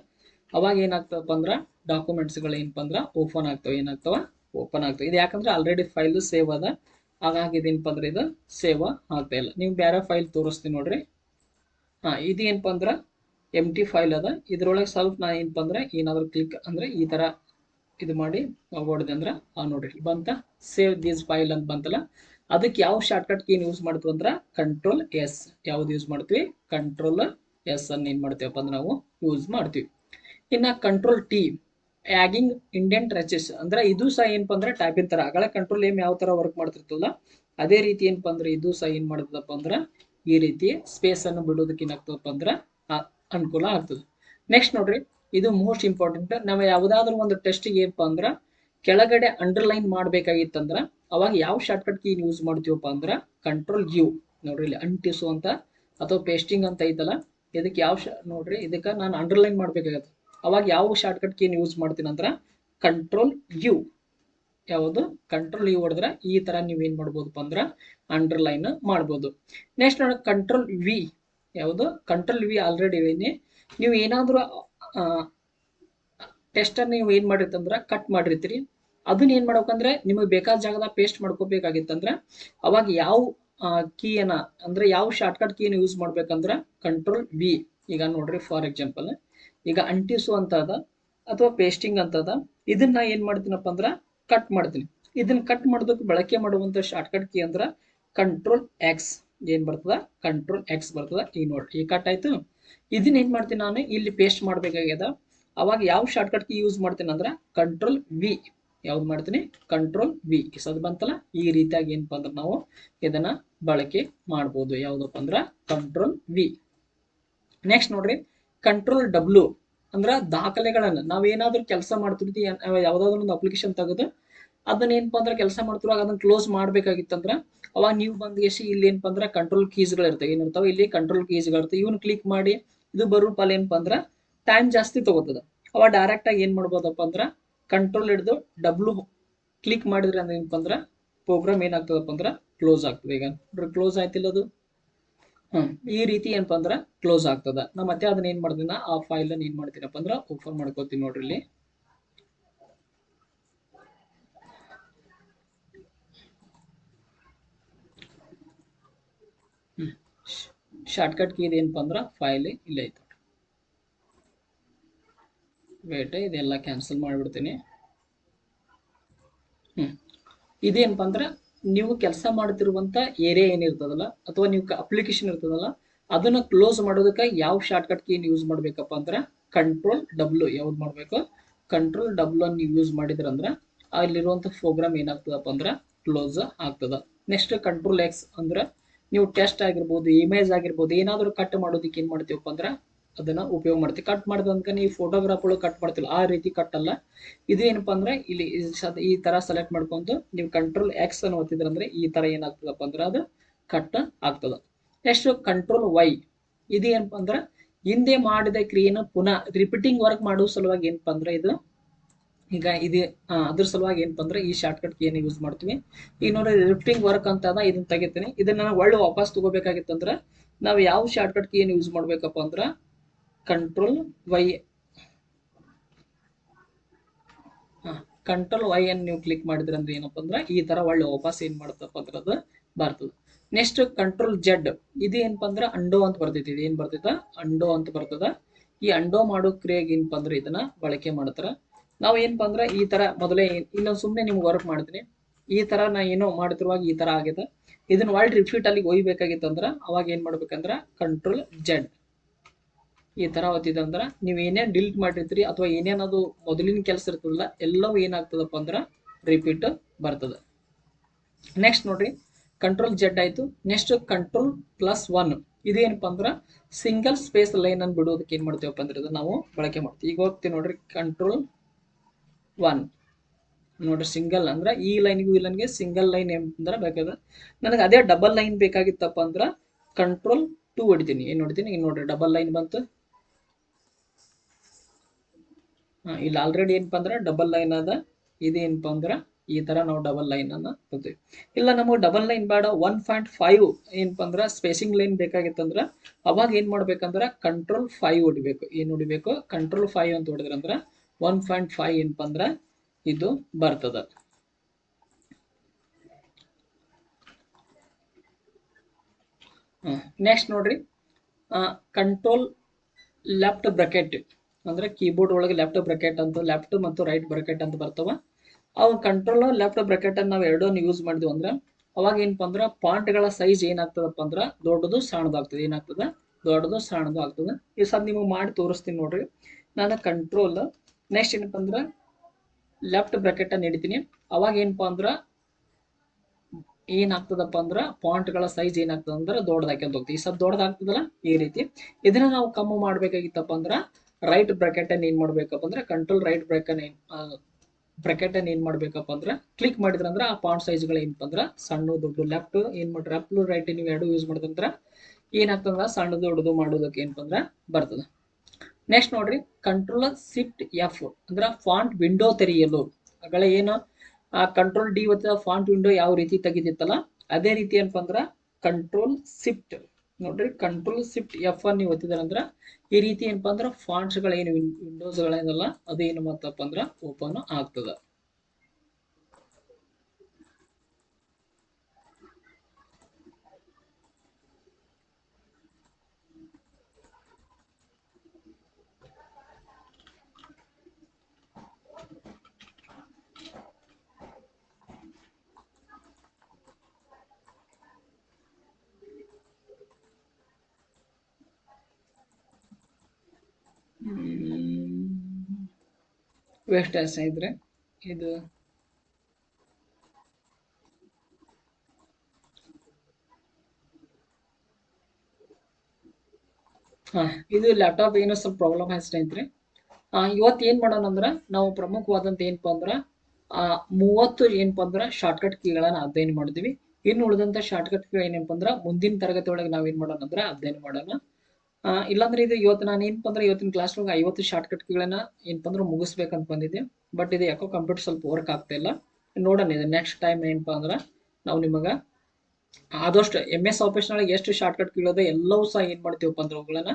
ಅವಾಗ ಏನಾಗ್ತದಪ್ಪ ಅಂದ್ರೆ ಡಾಕ್ಯುಮೆಂಟ್ಸ್ಗಳು ಏನಪ್ಪ ಅಂದ್ರೆ ಓಪನ್ ಆಗ್ತವೆ, ಏನಾಗ್ತವ? ಓಪನ್ ಆಗ್ತವೆ. ಇದು ಯಾಕಂದ್ರೆ ಆಲ್ರೆಡಿ ಫೈಲ್ ಸೇವ್ ಅದ. ಹಾಗಾಗಿ ಇದೇನಪ್ಪ ಅಂದ್ರೆ ಇದು ಸೇವ್ ಆಗ್ತಾ ಇಲ್ಲ. ನೀವು ಬೇರೆ ಫೈಲ್ ತೋರಿಸ್ತೀನಿ ನೋಡ್ರಿ. ಹಾಂ, ಇದು ಏನಪ್ಪ ಅಂದ್ರೆ ಎಂ ಟಿ ಫೈಲ್ ಅದ. ಇದ್ರೊಳಗೆ ಸ್ವಲ್ಪ ನಾ ಏನಪ್ಪ ಅಂದ್ರೆ ಏನಾದರೂ ಕ್ಲಿಕ್ ಅಂದ್ರೆ ಈ ತರ ಇದು ಮಾಡಿ ಹೊಡೆದೆ ಅಂದ್ರೆ, ಆ ನೋಡ್ರಿ. ಬಂತ? ಸೇವ್ ದೀಸ್ ಫೈಲ್ ಅಂತ ಬಂತಲ್ಲ. ಅದಕ್ಕೆ ಯಾವ ಶಾರ್ಟ್ಕಟ್ ಕೀನ್ ಯೂಸ್ ಮಾಡ್ತೀವಿ ಅಂದ್ರೆ ಕಂಟ್ರೋಲ್ ಎಸ್ ಯಾವ್ದು ಯೂಸ್ ಮಾಡ್ತೀವಿ? ಕಂಟ್ರೋಲ್ ಎಸ್ ಅನ್ನು ಏನ್ ಮಾಡ್ತೀವಪ್ಪ ಅಂದ್ರೆ ನಾವು ಯೂಸ್ ಮಾಡ್ತೀವಿ. ಇನ್ನ ಕಂಟ್ರೋಲ್ ಟಿ ಆಗಿಂಗ್ ಇಂಡಿಯನ್ ರಚಸ್ ಅಂದ್ರೆ ಇದು ಸಹ ಏನಪ್ಪ ಅಂದ್ರೆ ಟ್ಯಾಬಿನ್ ತರ. ಆಗಲ್ಲ ಕಂಟ್ರೋಲ್ ಏಮ್ ಯಾವ ತರ ವರ್ಕ್ ಮಾಡ್ತಿರ್ತಲ್ಲ ಅದೇ ರೀತಿ ಏನಪ್ಪ ಅಂದ್ರೆ ಇದು ಸಹ ಏನ್ ಮಾಡ್ತದಪ್ಪ ಅಂದ್ರೆ ಈ ರೀತಿ ಸ್ಪೇಸ್ ಅನ್ನು ಬಿಡೋದಕ್ಕೆ ಏನಾಗ್ತದಪ್ಪ ಅಂದ್ರೆ ಅನುಕೂಲ ಆಗ್ತದೆ. ನೆಕ್ಸ್ಟ್ ನೋಡ್ರಿ, ಇದು ಮೋಸ್ಟ್ ಇಂಪಾರ್ಟೆಂಟ್ ನಾವು ಯಾವ್ದಾದ್ರು ಒಂದು ಟೆಸ್ಟಿಗೆ ಏನಪ್ಪ ಅಂದ್ರೆ ಕೆಳಗಡೆ ಅಂಡರ್ಲೈನ್ ಮಾಡ್ಬೇಕಾಗಿತ್ತಂದ್ರ, ಅವಾಗ ಯಾವ ಶಾರ್ಟ್ಕಟ್ ಕೀ ಯೂಸ್ ಮಾಡ್ತೀವಪ್ಪ ಅಂದ್ರೆ ಕಂಟ್ರೋಲ್ ಯು ನೋಡ್ರಿ ಇಲ್ಲಿ ಅಂಟಿಸು ಅಥವಾ ಪೇಸ್ಟಿಂಗ್ ಅಂತ ಐತಲ್ಲ, ಇದಕ್ಕೆ ಯಾವ ನೋಡ್ರಿ ಇದಕ್ಕೆ ನಾನು ಅಂಡರ್ಲೈನ್ ಮಾಡ್ಬೇಕಾಗತ್ತೆ. ಅವಾಗ ಯಾವ ಶಾರ್ಟ್ಕಟ್ ಕೀನ್ ಯೂಸ್ ಮಾಡ್ತೀನಿ ಅಂದ್ರೆ ಕಂಟ್ರೋಲ್ ಯು ಯಾವುದು? ಕಂಟ್ರೋಲ್ ಯು ಹೊಡೆದ್ರೆ ಈ ತರ ನೀವು ಏನ್ ಮಾಡ್ಬೋದಪ್ಪ ಅಂದ್ರೆ ಅಂಡರ್ಲೈನ್ ಮಾಡ್ಬೋದು. ನೆಕ್ಸ್ಟ್ ನೋಡಿ ಕಂಟ್ರೋಲ್ ವಿ ಯಾವುದು? ಕಂಟ್ರೋಲ್ ವಿ ಆಲ್ರೆಡಿ ನೀವು ಏನಾದರೂ ಟೆಸ್ಟ್ ಅನ್ನು ನೀವು ಏನ್ ಮಾಡಿರ್ತಂದ್ರೆ ಕಟ್ ಮಾಡಿರ್ತೀರಿ. ಅದನ್ನ ಏನ್ ಮಾಡ್ಬೇಕಂದ್ರೆ ನಿಮಗೆ ಬೇಕಾದ ಜಾಗದಾಗ ಪೇಸ್ಟ್ ಮಾಡ್ಕೋಬೇಕಾಗಿತ್ತಂದ್ರೆ ಅವಾಗ ಯಾವ ಏನ ಅಂದ್ರೆ ಯಾವ ಶಾರ್ಟ್ಕಟ್ ಕೀನ ಯೂಸ್ ಮಾಡ್ಬೇಕಂದ್ರೆ ಕಂಟ್ರೋಲ್ ವಿ ಈಗ ನೋಡ್ರಿ ಫಾರ್ ಎಕ್ಸಾಂಪಲ್ ಈಗ ಅಂಟಿಸು ಅಂತ ಅದ ಅಥವಾ ಪೇಸ್ಟಿಂಗ್ ಅಂತ ಅದ ಇದನ್ನ ಏನ್ ಮಾಡ್ತೀನಪ್ಪ ಅಂದ್ರೆ ಕಟ್ ಮಾಡ್ತೀನಿ. ಇದನ್ನ ಕಟ್ ಮಾಡೋದಕ್ಕೆ ಬಳಕೆ ಮಾಡುವಂತ ಶಾರ್ಟ್ಕಟ್ ಕೀ ಅಂದ್ರ ಕಂಟ್ರೋಲ್ ಎಕ್ಸ್ ಏನ್ ಬರ್ತದ? ಕಂಟ್ರೋಲ್ ಎಕ್ಸ್ ಬರ್ತದ. ಈಗ ನೋಡ್ರಿ, ಈ ಕಟ್ ಆಯ್ತು. ಇದನ್ನ ಏನ್ ಮಾಡ್ತೀನಿ ನಾನು, ಇಲ್ಲಿ ಪೇಸ್ಟ್ ಮಾಡ್ಬೇಕಾಗ್ಯದ. ಅವಾಗ ಯಾವ ಶಾರ್ಟ್ಕಟ್ ಕೀ ಯೂಸ್ ಮಾಡ್ತೀನಿ ಅಂದ್ರೆ ಕಂಟ್ರೋಲ್ ವಿ ಯಾವ್ದು ಮಾಡ್ತೀನಿ? ಕಂಟ್ರೋಲ್ ವಿ ಅದು ಬಂತಲ್ಲ? ಈ ರೀತಿಯಾಗಿ ಏನಪ್ಪ ಅಂದ್ರೆ ನಾವು ಇದನ್ನ ಬಳಕೆ ಮಾಡ್ಬೋದು. ಯಾವ್ದಪ್ಪ ಅಂದ್ರ ಕಂಟ್ರೋಲ್ ವಿ ನೆಕ್ಸ್ಟ್ ನೋಡ್ರಿ. ಕಂಟ್ರೋಲ್ ಡಬ್ಲ್ಯೂ ಅಂದ್ರ ದಾಖಲೆಗಳನ್ನ. ನಾವೇನಾದ್ರೂ ಕೆಲಸ ಮಾಡ್ತಿರ್ತೀವಿ ಯಾವ್ದಾದ್ರು ಒಂದು ಅಪ್ಲಿಕೇಶನ್ ತೆಗೆದು ಅದನ್ನ ಏನಪ್ಪಾ ಅಂದ್ರೆ ಕೆಲಸ ಮಾಡ್ತಿರುವಾಗ ಅದನ್ನ ಕ್ಲೋಸ್ ಮಾಡ್ಬೇಕಾಗಿತ್ತಂದ್ರ ಅವಾಗ ನೀವು ಬಂದ್ ಎಸಿ ಇಲ್ಲಿ ಏನಪ್ಪ ಅಂದ್ರೆ ಕಂಟ್ರೋಲ್ ಕೀಸ್ಗಳು ಇರ್ತವೆ. ಏನಿರ್ತಾವ ಇಲ್ಲಿ ಕಂಟ್ರೋಲ್ ಕೀಸ್ಗಳು ಇರ್ತವೆ. ಇವನ್ ಕ್ಲಿಕ್ ಮಾಡಿ ಇದು ಬರೋ ಪಾಲ್ ಏನಪ್ಪ ಅಂದ್ರ ಟೈಮ್ ಜಾಸ್ತಿ ತಗೋತದ. ಅವಾಗ ಡೈರೆಕ್ಟ್ ಆಗಿ ಏನ್ ಮಾಡ್ಬೋದಪ್ಪ ಅಂದ್ರ ಕಂಟ್ರೋಲ್ ಹಿಡಿದು ಡಬ್ಲ್ಯೂ ಕ್ಲಿಕ್ ಮಾಡಿದ್ರೆ ಅಂದ್ರೆ ಏನಪ್ಪ ಅಂದ್ರ ಪ್ರೋಗ್ರಾಮ್ ಏನಾಗ್ತದಪ್ಪ ಅಂದ್ರ ಕ್ಲೋಸ್ ಆಗ್ತದೆ. ಈಗ ಕ್ಲೋಸ್ ಆಯ್ತಿಲ್ಲ ಅದು. ಹ್ಮ್, ಈ ರೀತಿ ಏನಪ್ಪ ಅಂದ್ರ ಕ್ಲೋಸ್ ಆಗ್ತದ. ನಾ ಮತ್ತೆ ಅದನ್ನ ಏನ್ ಮಾಡ್ತೀನ ಆ ಫೈಲ್ ಅನ್ನ ಏನ್ ಮಾಡ್ತೀನಪ್ಪ ಅಂದ್ರ ಓಪನ್ ಮಾಡ್ಕೋತೀನಿ ನೋಡ್ರಿ ಇಲ್ಲಿ. ಶಾರ್ಟ್ಕಟ್ ಕೀ ಏನಪ್ಪ ಅಂದ್ರ ಫೈಲ್ ಇಲ್ಲೈತೆ ಐತೆ. ವೇಟ್ ಇದೆಲ್ಲ ಕ್ಯಾನ್ಸಲ್ ಮಾಡಿಬಿಡ್ತೀನಿ. ಹ್ಮ್. ಇದೇನಪ್ಪ ಅಂದ್ರೆ ನೀವು ಕೆಲಸ ಮಾಡ್ತಿರುವಂತ ಏರಿಯಾ ಏನಿರ್ತದಲ್ಲ, ಅಥವಾ ನೀವು ಅಪ್ಲಿಕೇಶನ್ ಇರ್ತದಲ್ಲ, ಅದನ್ನ ಕ್ಲೋಸ್ ಮಾಡೋದಕ್ಕೆ ಯಾವ ಶಾರ್ಟ್ಕಟ್ ಕೀನ್ ಯೂಸ್ ಮಾಡ್ಬೇಕಪ್ಪ ಅಂದ್ರೆ ಕಂಟ್ರೋಲ್ ಡಬ್ಲ್ಯೂ ಯಾವ್ದು ಮಾಡ್ಬೇಕು? ಕಂಟ್ರೋಲ್ ಡಬ್ಲ್ಯೂ ಅನ್ನು ನೀವು ಯೂಸ್ ಮಾಡಿದ್ರಂದ್ರೆ ಅಲ್ಲಿರುವಂತ ಪ್ರೋಗ್ರಾಮ್ ಏನಾಗ್ತದಪ್ಪ ಅಂದ್ರೆ ಕ್ಲೋಸ್ ಆಗ್ತದ. ನೆಕ್ಸ್ಟ್ ಕಂಟ್ರೋಲ್ ಎಕ್ಸ್ ಅಂದ್ರೆ ನೀವು ಟೆಸ್ಟ್ ಆಗಿರ್ಬೋದು ಇಮೇಜ್ ಆಗಿರ್ಬೋದು, ಏನಾದರೂ ಕಟ್ ಮಾಡೋದಕ್ಕೆ ಏನ್ ಮಾಡ್ತೀವಪ್ಪ ಅಂದ್ರೆ ಅದನ್ನ ಉಪಯೋಗ ಮಾಡ್ತೀವಿ ಕಟ್ ಮಾಡಿದಂಕ ನೀವು ಫೋಟೋಗ್ರಾಫ್ಗಳು ಕಟ್ ಮಾಡ್ತಿಲ್ಲ. ಆ ರೀತಿ ಕಟ್ ಅಲ್ಲ. ಇದು ಏನಪ್ಪಾ ಅಂದ್ರೆ ಇಲ್ಲಿ ಈ ತರ ಸೆಲೆಕ್ಟ್ ಮಾಡ್ಕೊಂಡು ನೀವು ಕಂಟ್ರೋಲ್ ಎಕ್ಸ್ ಅನ್ನು ಒತ್ತಿದ್ರಂದ್ರೆ ಈ ತರ ಏನಾಗ್ತದಪ್ಪ ಅಂದ್ರೆ ಅದು ಕಟ್ ಆಗ್ತದ. ನೆಕ್ಸ್ಟ್ ಕಂಟ್ರೋಲ್ ವೈ ಇದು ಏನಪ್ಪಾ ಅಂದ್ರೆ ಹಿಂದೆ ಮಾಡಿದ ಕ್ರಿಯೆನ ಪುನಃ ರಿಪೀಟಿಂಗ್ ವರ್ಕ್ ಮಾಡುವ ಸಲುವಾಗಿ ಏನಪ್ಪಾ ಅಂದ್ರೆ ಇದು ಈಗ ಇದು ಅದ್ರ ಸಲುವಾಗಿ ಏನಪ್ಪಾ ಅಂದ್ರೆ ಈ ಶಾರ್ಟ್ಕಟ್ ಏನು ಯೂಸ್ ಮಾಡ್ತೀವಿ. ಈಗ ನೋಡಿ ರಿಪೀಟಿಂಗ್ ವರ್ಕ್ ಅಂತ ಅದ, ಇದನ್ನ ತೆಗಿತೀನಿ. ಇದನ್ನ ನಾನು ಒಳ್ಳೆ ವಾಪಸ್ ತಗೋಬೇಕಾಗಿತ್ತಂದ್ರೆ ನಾವು ಯಾವ ಶಾರ್ಟ್ಕಟ್ ಏನು ಯೂಸ್ ಮಾಡ್ಬೇಕಪ್ಪ ಅಂದ್ರ ಕಂಟ್ರೋಲ್ ವೈ ಕಂಟ್ರೋಲ್ ವೈ ಅನ್ನು ನೀವು ಕ್ಲಿಕ್ ಮಾಡಿದ್ರೆ ಅಂದ್ರೆ ಏನಪ್ಪ ಅಂದ್ರೆ ಈ ತರ ಒಳ್ಳೆ ವಾಪಸ್ ಏನ್ ಮಾಡ್ತಪ್ಪ ಅಂದ್ರೆ ಅದು ಬರ್ತದೆ. ನೆಕ್ಸ್ಟ್ ಕಂಟ್ರೋಲ್ ಜೆಡ್ ಇದೇನಪ್ಪ ಅಂದ್ರೆ ಅಂಡೋ ಅಂತ ಬರ್ತೈತಿ. ಇದು ಏನ್ ಬರ್ತೈತ? ಅಂಡೋ ಅಂತ ಬರ್ತದ. ಈ ಅಂಡೋ ಮಾಡೋ ಕ್ರಿಯೆಗೆ ಏನಪ್ಪ ಅಂದ್ರೆ ಇದನ್ನ ಬಳಕೆ ಮಾಡ್ತಾರ. ನಾವು ಏನಪ್ಪ ಅಂದ್ರೆ ಈ ತರ ಮೊದಲೇ ಇನ್ನೊಂದು ಸುಮ್ಮನೆ ನಿಮ್ಗೆ ವರ್ಕ್ ಮಾಡ್ತೀನಿ. ಈ ತರ ನಾ ಏನೋ ಮಾಡ್ತಿರುವಾಗ ಈ ತರ ಆಗಿದೆ ಇದನ್ನ ವರ್ಲ್ಡ್ ರಿಪೀಟ್ ಅಲ್ಲಿ ಒಯ್ಬೇಕಾಗಿತ್ತಂದ್ರ ಅವಾಗ ಏನ್ ಮಾಡ್ಬೇಕಂದ್ರ ಕಂಟ್ರೋಲ್ ಜೆಡ್ ಈ ತರ ಓದಿದ ಅಂದ್ರ ನೀವ್ ಏನೇನ್ ಡಿಲೀಟ್ ಮಾಡಿರ್ತೀರಿ ಅಥವಾ ಏನೇನದು ಮೊದಲಿನ ಕೆಲಸ ಇರ್ತದಲ್ಲ, ಎಲ್ಲವೂ ಏನಾಗ್ತದಪ್ಪ ಅಂದ್ರ ರಿಪೀಟ್ ಬರ್ತದ. ನೆಕ್ಸ್ಟ್ ನೋಡ್ರಿ ಕಂಟ್ರೋಲ್ ಜೆಡ್ ಆಯ್ತು. ನೆಕ್ಸ್ಟ್ ಕಂಟ್ರೋಲ್ ಪ್ಲಸ್ ಒನ್ ಇದೇನಪ್ಪ ಅಂದ್ರ ಸಿಂಗಲ್ ಸ್ಪೇಸ್ ಲೈನ್ ಅನ್ನು ಬಿಡೋದಕ್ಕೆ ಏನ್ ಮಾಡ್ತೀವಪ್ಪ ಅಂದ್ರೆ ಇದು ನಾವು ಬಳಕೆ ಮಾಡ್ತೀವಿ. ಈಗ ಹೋಗ್ತೀವಿ ನೋಡ್ರಿ ಕಂಟ್ರೋಲ್ ಒನ್ ನೋಡ್ರಿ ಸಿಂಗಲ್ ಅಂದ್ರ ಈ ಲೈನ್ಗೂ ಈ ಲೈನ್ಗೆ ಸಿಂಗಲ್ ಲೈನ್ ಅಂದ್ರ ಬೇಕಾದ ನನಗೆ ಅದೇ ಡಬಲ್ ಲೈನ್ ಬೇಕಾಗಿತ್ತಪ್ಪ ಅಂದ್ರ ಕಂಟ್ರೋಲ್ ಟೂ ಹೊಡಿತೀನಿ. ಏನ್ ಹೊಡಿತೀನಿ? ಈಗ ನೋಡ್ರಿ ಡಬಲ್ ಲೈನ್ ಬಂತು. ಇಲ್ಲಿ ಆಲ್ರೆಡಿ ಏನಪ್ಪ ಅಂದ್ರೆ ಡಬಲ್ ಲೈನ್ ಅದ. ಇದೇನಪ್ಪ ಅಂದ್ರೆ ಈ ತರ ನಾವು ಡಬಲ್ ಲೈನ್ ಅನ್ನ ಕೊಡ್ತೀವಿ ಇಲ್ಲ, ನಮಗೆ ಡಬಲ್ ಲೈನ್ ಬೇಡ. ಒನ್ ಪಾಯಿಂಟ್ ಫೈವ್ ಏನಪ್ಪ ಅಂದ್ರೆ ಸ್ಪೇಸಿಂಗ್ ಲೈನ್ ಬೇಕಾಗಿತ್ತಂದ್ರೆ ಅವಾಗ ಏನ್ ಮಾಡ್ಬೇಕಂದ್ರೆ ಕಂಟ್ರೋಲ್ ಫೈವ್ ಹೊಡಿಬೇಕು. ಏನ್ ಹೊಡಿಬೇಕು? ಕಂಟ್ರೋಲ್ ಫೈವ್ ಅಂತ ಹೊಡೆದ್ರಂದ್ರೆ ಒನ್ ಪಾಯಿಂಟ್ ಫೈವ್ ಏನಪ್ಪ ಅಂದ್ರೆ ಇದು ಬರ್ತದ. ನೆಕ್ಸ್ಟ್ ನೋಡ್ರಿ. ಕಂಟ್ರೋಲ್ ಲೆಫ್ಟ್ ಬ್ರಕೆಟ್ ಅಂದ್ರೆ ಕೀಬೋರ್ಡ್ ಒಳಗೆ ಲೆಫ್ಟ್ ಬ್ರಕೆಟ್ ಅಂತ ಲೆಫ್ಟ್ ಮತ್ತು ರೈಟ್ ಬ್ರಕೆಟ್ ಅಂತ ಬರ್ತವ. ಅವ್ ಕಂಟ್ರೋಲ್ ಲೆಫ್ಟ್ ಬ್ರಕೆಟ್ ಅನ್ನ ನಾವು ಎರಡನ್ನು ಯೂಸ್ ಮಾಡಿದ್ವಿ ಅಂದ್ರೆ ಅವಾಗ ಏನಪ್ಪ ಅಂದ್ರೆ ಗಳ ಸೈಜ್ ಏನಾಗ್ತದಪ್ಪ ಅಂದ್ರ ದೊಡ್ಡದು ಸಣ್ಣದಾಗ್ತದೆ. ಏನಾಗ್ತದ? ದೊಡ್ಡದು ಸಣ್ಣದು ಆಗ್ತದೆ. ಈ ಸದ್ ನಿಮಗೆ ಮಾಡಿ ತೋರಿಸ್ತೀನಿ ನೋಡ್ರಿ. ನಾನು ಕಂಟ್ರೋಲ್ ನೆಕ್ಸ್ಟ್ ಏನಪ್ಪ ಅಂದ್ರ ಲೆಫ್ಟ್ ಬ್ರಕೆಟ್ ಅನ್ನ ಹಿಡಿತೀನಿ ಅವಾಗ ಏನಪ್ಪ ಅಂದ್ರ ಏನಾಗ್ತದಪ್ಪ ಅಂದ್ರ ಗಳ ಸೈಜ್ ಏನಾಗ್ತದ ಅಂದ್ರ ದೊಡ್ಡದಾಕ್ಯಂತ ಹೋಗ್ತೀವಿ ಈ ಸದ್ ದೊಡ್ಡದಾಗ್ತದಲ್ಲ? ಈ ರೀತಿ. ಇದನ್ನ ನಾವು ಕಮ್ಮಿ ಮಾಡ್ಬೇಕಾಗಿತ್ತಪ್ಪ ಅಂದ್ರ ರೈಟ್ ಬ್ರಾಕೆಟ್ ಅನ್ನ ಏನ್ ಮಾಡ್ಬೇಕಪ್ಪ ಅಂದ್ರೆ ಕಂಟ್ರೋಲ್ ರೈಟ್ ಬ್ರಾಕೆಟ್ ಬ್ರಾಕೆಟ್ ಅನ್ನ ಏನ್ ಮಾಡ್ಬೇಕಪ್ಪ ಅಂದ್ರೆ ಕ್ಲಿಕ್ ಮಾಡಿದ್ರ ಅಂದ್ರೆ ಆ ಪಾಂಟ್ ಸೈಜ್ಗಳು ಏನಪ್ಪ ಅಂದ್ರೆ ಸಣ್ಣ, ದೊಡ್ಡ ಲೆಫ್ಟ್ ಏನ್ ಮಾಡ್ರಿ? ಲೆಫ್ಟ್ ರೈಟ್ ನೀವು ಎರಡು ಯೂಸ್ ಮಾಡಿದಂದ್ರ ಏನಾಗ್ತದ ಸಣ್ಣ ದೊಡ್ಡದು ಮಾಡೋದಕ್ಕೆ ಏನಪ್ಪ ಅಂದ್ರೆ ಬರ್ತದ. ನೆಕ್ಸ್ಟ್ ನೋಡ್ರಿ ಕಂಟ್ರೋಲ್ ಸಿಫ್ಟ್ ಎಫ್ ಅಂದ್ರೆ ಫಾಂಟ್ ವಿಂಡೋ ತೆರೆಯಲು. ಅಗಳ ಏನು? ಆ ಕಂಟ್ರೋಲ್ ಡಿ ಒತ್ತ ಫಾಂಟ್ ವಿಂಡೋ ಯಾವ ರೀತಿ ತೆಗಿತಿತ್ತಲ್ಲ, ಅದೇ ರೀತಿ ಏನಪ್ಪ ಅಂದ್ರೆ ಕಂಟ್ರೋಲ್ ಸಿಫ್ಟ್ ನೋಡ್ರಿ ಕಂಟ್ರೋಲ್ ಸಿಫ್ಟ್ ಎಫ್ ಆರ್ ನೀವು ಒತ್ತಿದ್ರೆ ಅಂದ್ರ, ಈ ರೀತಿ ಏನಪ್ಪಾ ಅಂದ್ರ ಫಾಂಟ್ಸ್ ಗಳೇನು ವಿಂಡೋಸ್ ಗಳೇನಲ್ಲ ಅದು ಏನು ಮತ್ತಪ್ಪ ಅಂದ್ರ ಓಪನ್ ಆಗ್ತದ. ವೇಸ್ಟ್ ಇದ್ರೆ ಇದು. ಹಾ, ಇದು ಲ್ಯಾಪ್ಟಾಪ್ ಏನೋ ಸ್ವಲ್ಪ ಪ್ರಾಬ್ಲಮ್ ಐತ್ರಿ ಆ, ಇವತ್ತು ಏನು ಮಾಡೋಣ ಅಂದ್ರೆ ನಾವು ಪ್ರಮುಖವಾದಂತ ಏನಪ್ಪಾ ಅಂದ್ರೆ ಮೂವತ್ತು ಏನಪ್ಪಾ ಅಂದ್ರೆ ಶಾರ್ಟ್ಕಟ್ ಕೀಗಳನ್ನ ಅಧ್ಯಯನ ಮಾಡಿದ್ವಿ. ಇನ್ನು ಉಳಿದಂತ ಶಾರ್ಟ್ಕಟ್ ಕೀ ಏನಪ್ಪ ಅಂದ್ರೆ ಮುಂದಿನ ತರಗತಿ ಒಳಗೆ ನಾವೇನ್ ಮಾಡೋಣ ಅಂದ್ರೆ ಅಧ್ಯಯನ ಮಾಡೋಣ. ಇಲ್ಲಾಂದ್ರೆ ಇದು ಇವತ್ತು ನಾನು ಏನಪ್ಪಾ ಇವತ್ತಿನ ಕ್ಲಾಸ್ ರೂಮ್ ಐವತ್ತು ಶಾರ್ಟ್ಕಟ್ ಕಟ್ಗಳನ್ನ ಏನಪ್ಪಾ ಅಂದ್ರೆ ಮುಗಿಸ್ಬೇಕಂತ ಬಂದಿದ್ದೆ. ಬಟ್ ಇದು ಯಾಕೋ ಕಂಪ್ಯೂಟರ್ ಸ್ವಲ್ಪ ವರ್ಕ್ ಆಗ್ತಾ ಇಲ್ಲ. ನೋಡೋಣ ಇದು ನೆಕ್ಸ್ಟ್ ಟೈಮ್ ಏನಪ್ಪಾ ಅಂದ್ರೆ ನಾವು ನಿಮಗ ಆದಷ್ಟು ಎಂ ಎಸ್ ಆಫೀಸ್ ಒಳಗೆ ಎಷ್ಟು ಶಾರ್ಟ್ಕಟ್ ಕೀಳೋದು ಎಲ್ಲವೂ ಸಹ ಏನ್ ಮಾಡ್ತೀವಪ್ಪ ಅಂದ್ರೆ ಅವುಗಳನ್ನ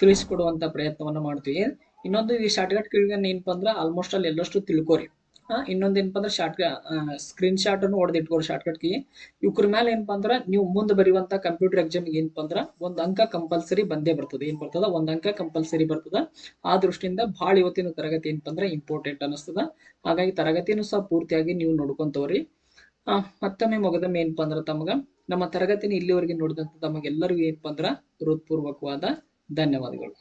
ತಿಳಿಸ್ಕೊಡುವಂತ ಪ್ರಯತ್ನವನ್ನ ಮಾಡ್ತೀವಿ. ಇನ್ನೊಂದು ಈ ಶಾರ್ಟ್ಕಟ್ ಕೀಳನ್ನ ಏನಪ್ಪಾ ಅಂದ್ರೆ ಆಲ್ಮೋಸ್ಟ್ ಅಲ್ಲಿ ಎಲ್ಲಷ್ಟು ತಿಳ್ಕೊರಿ. ಹಾ, ಇನ್ನೊಂದ್ ಏನಪ್ಪಾ ಅಂದ್ರೆ ಶಾರ್ಟ್ ಸ್ಕ್ರೀನ್ ಶಾಟ್ ಅನ್ನು ಹೊಡೆದು ಇಟ್ಕೋರಿ ಶಾರ್ಟ್ಕಟ್ ಕೀ ಇವ್ರ ಮೇಲೆ ಏನಪ್ಪ ಅಂದ್ರೆ ನೀವು ಮುಂದೆ ಬರೆಯುವಂತ ಕಂಪ್ಯೂಟರ್ ಎಕ್ಸಾಮ್ ಏನಪ್ಪ ಅಂದ್ರೆ ಒಂದ್ ಅಂಕ ಕಂಪಲ್ಸರಿ ಬಂದೇ ಬರ್ತದೆ. ಏನ್ ಬರ್ತದ? ಒಂದ್ ಅಂಕ ಕಂಪಲ್ಸರಿ ಬರ್ತದ. ಆ ದೃಷ್ಟಿಯಿಂದ ಬಹಳ ಇವತ್ತಿನ ತರಗತಿ ಏನಪ್ಪ ಅಂದ್ರೆ ಇಂಪಾರ್ಟೆಂಟ್ ಅನಿಸ್ತದ. ಹಾಗಾಗಿ ತರಗತಿಯನ್ನು ಸಹ ಪೂರ್ತಿಯಾಗಿ ನೀವು ನೋಡ್ಕೊಂತವ್ರಿ. ಮತ್ತೊಮ್ಮೆ ಮೊಗದ ಏನಪ್ಪ ಅಂದ್ರೆ ತಮಗ, ನಮ್ಮ ತರಗತಿನ ಇಲ್ಲಿವರೆಗೆ ನೋಡಿದಂತ ತಮಗೆಲ್ಲರಿಗೂ ಏನಪ್ಪ ಅಂದ್ರೆ ಹೃತ್ಪೂರ್ವಕವಾದ ಧನ್ಯವಾದಗಳು.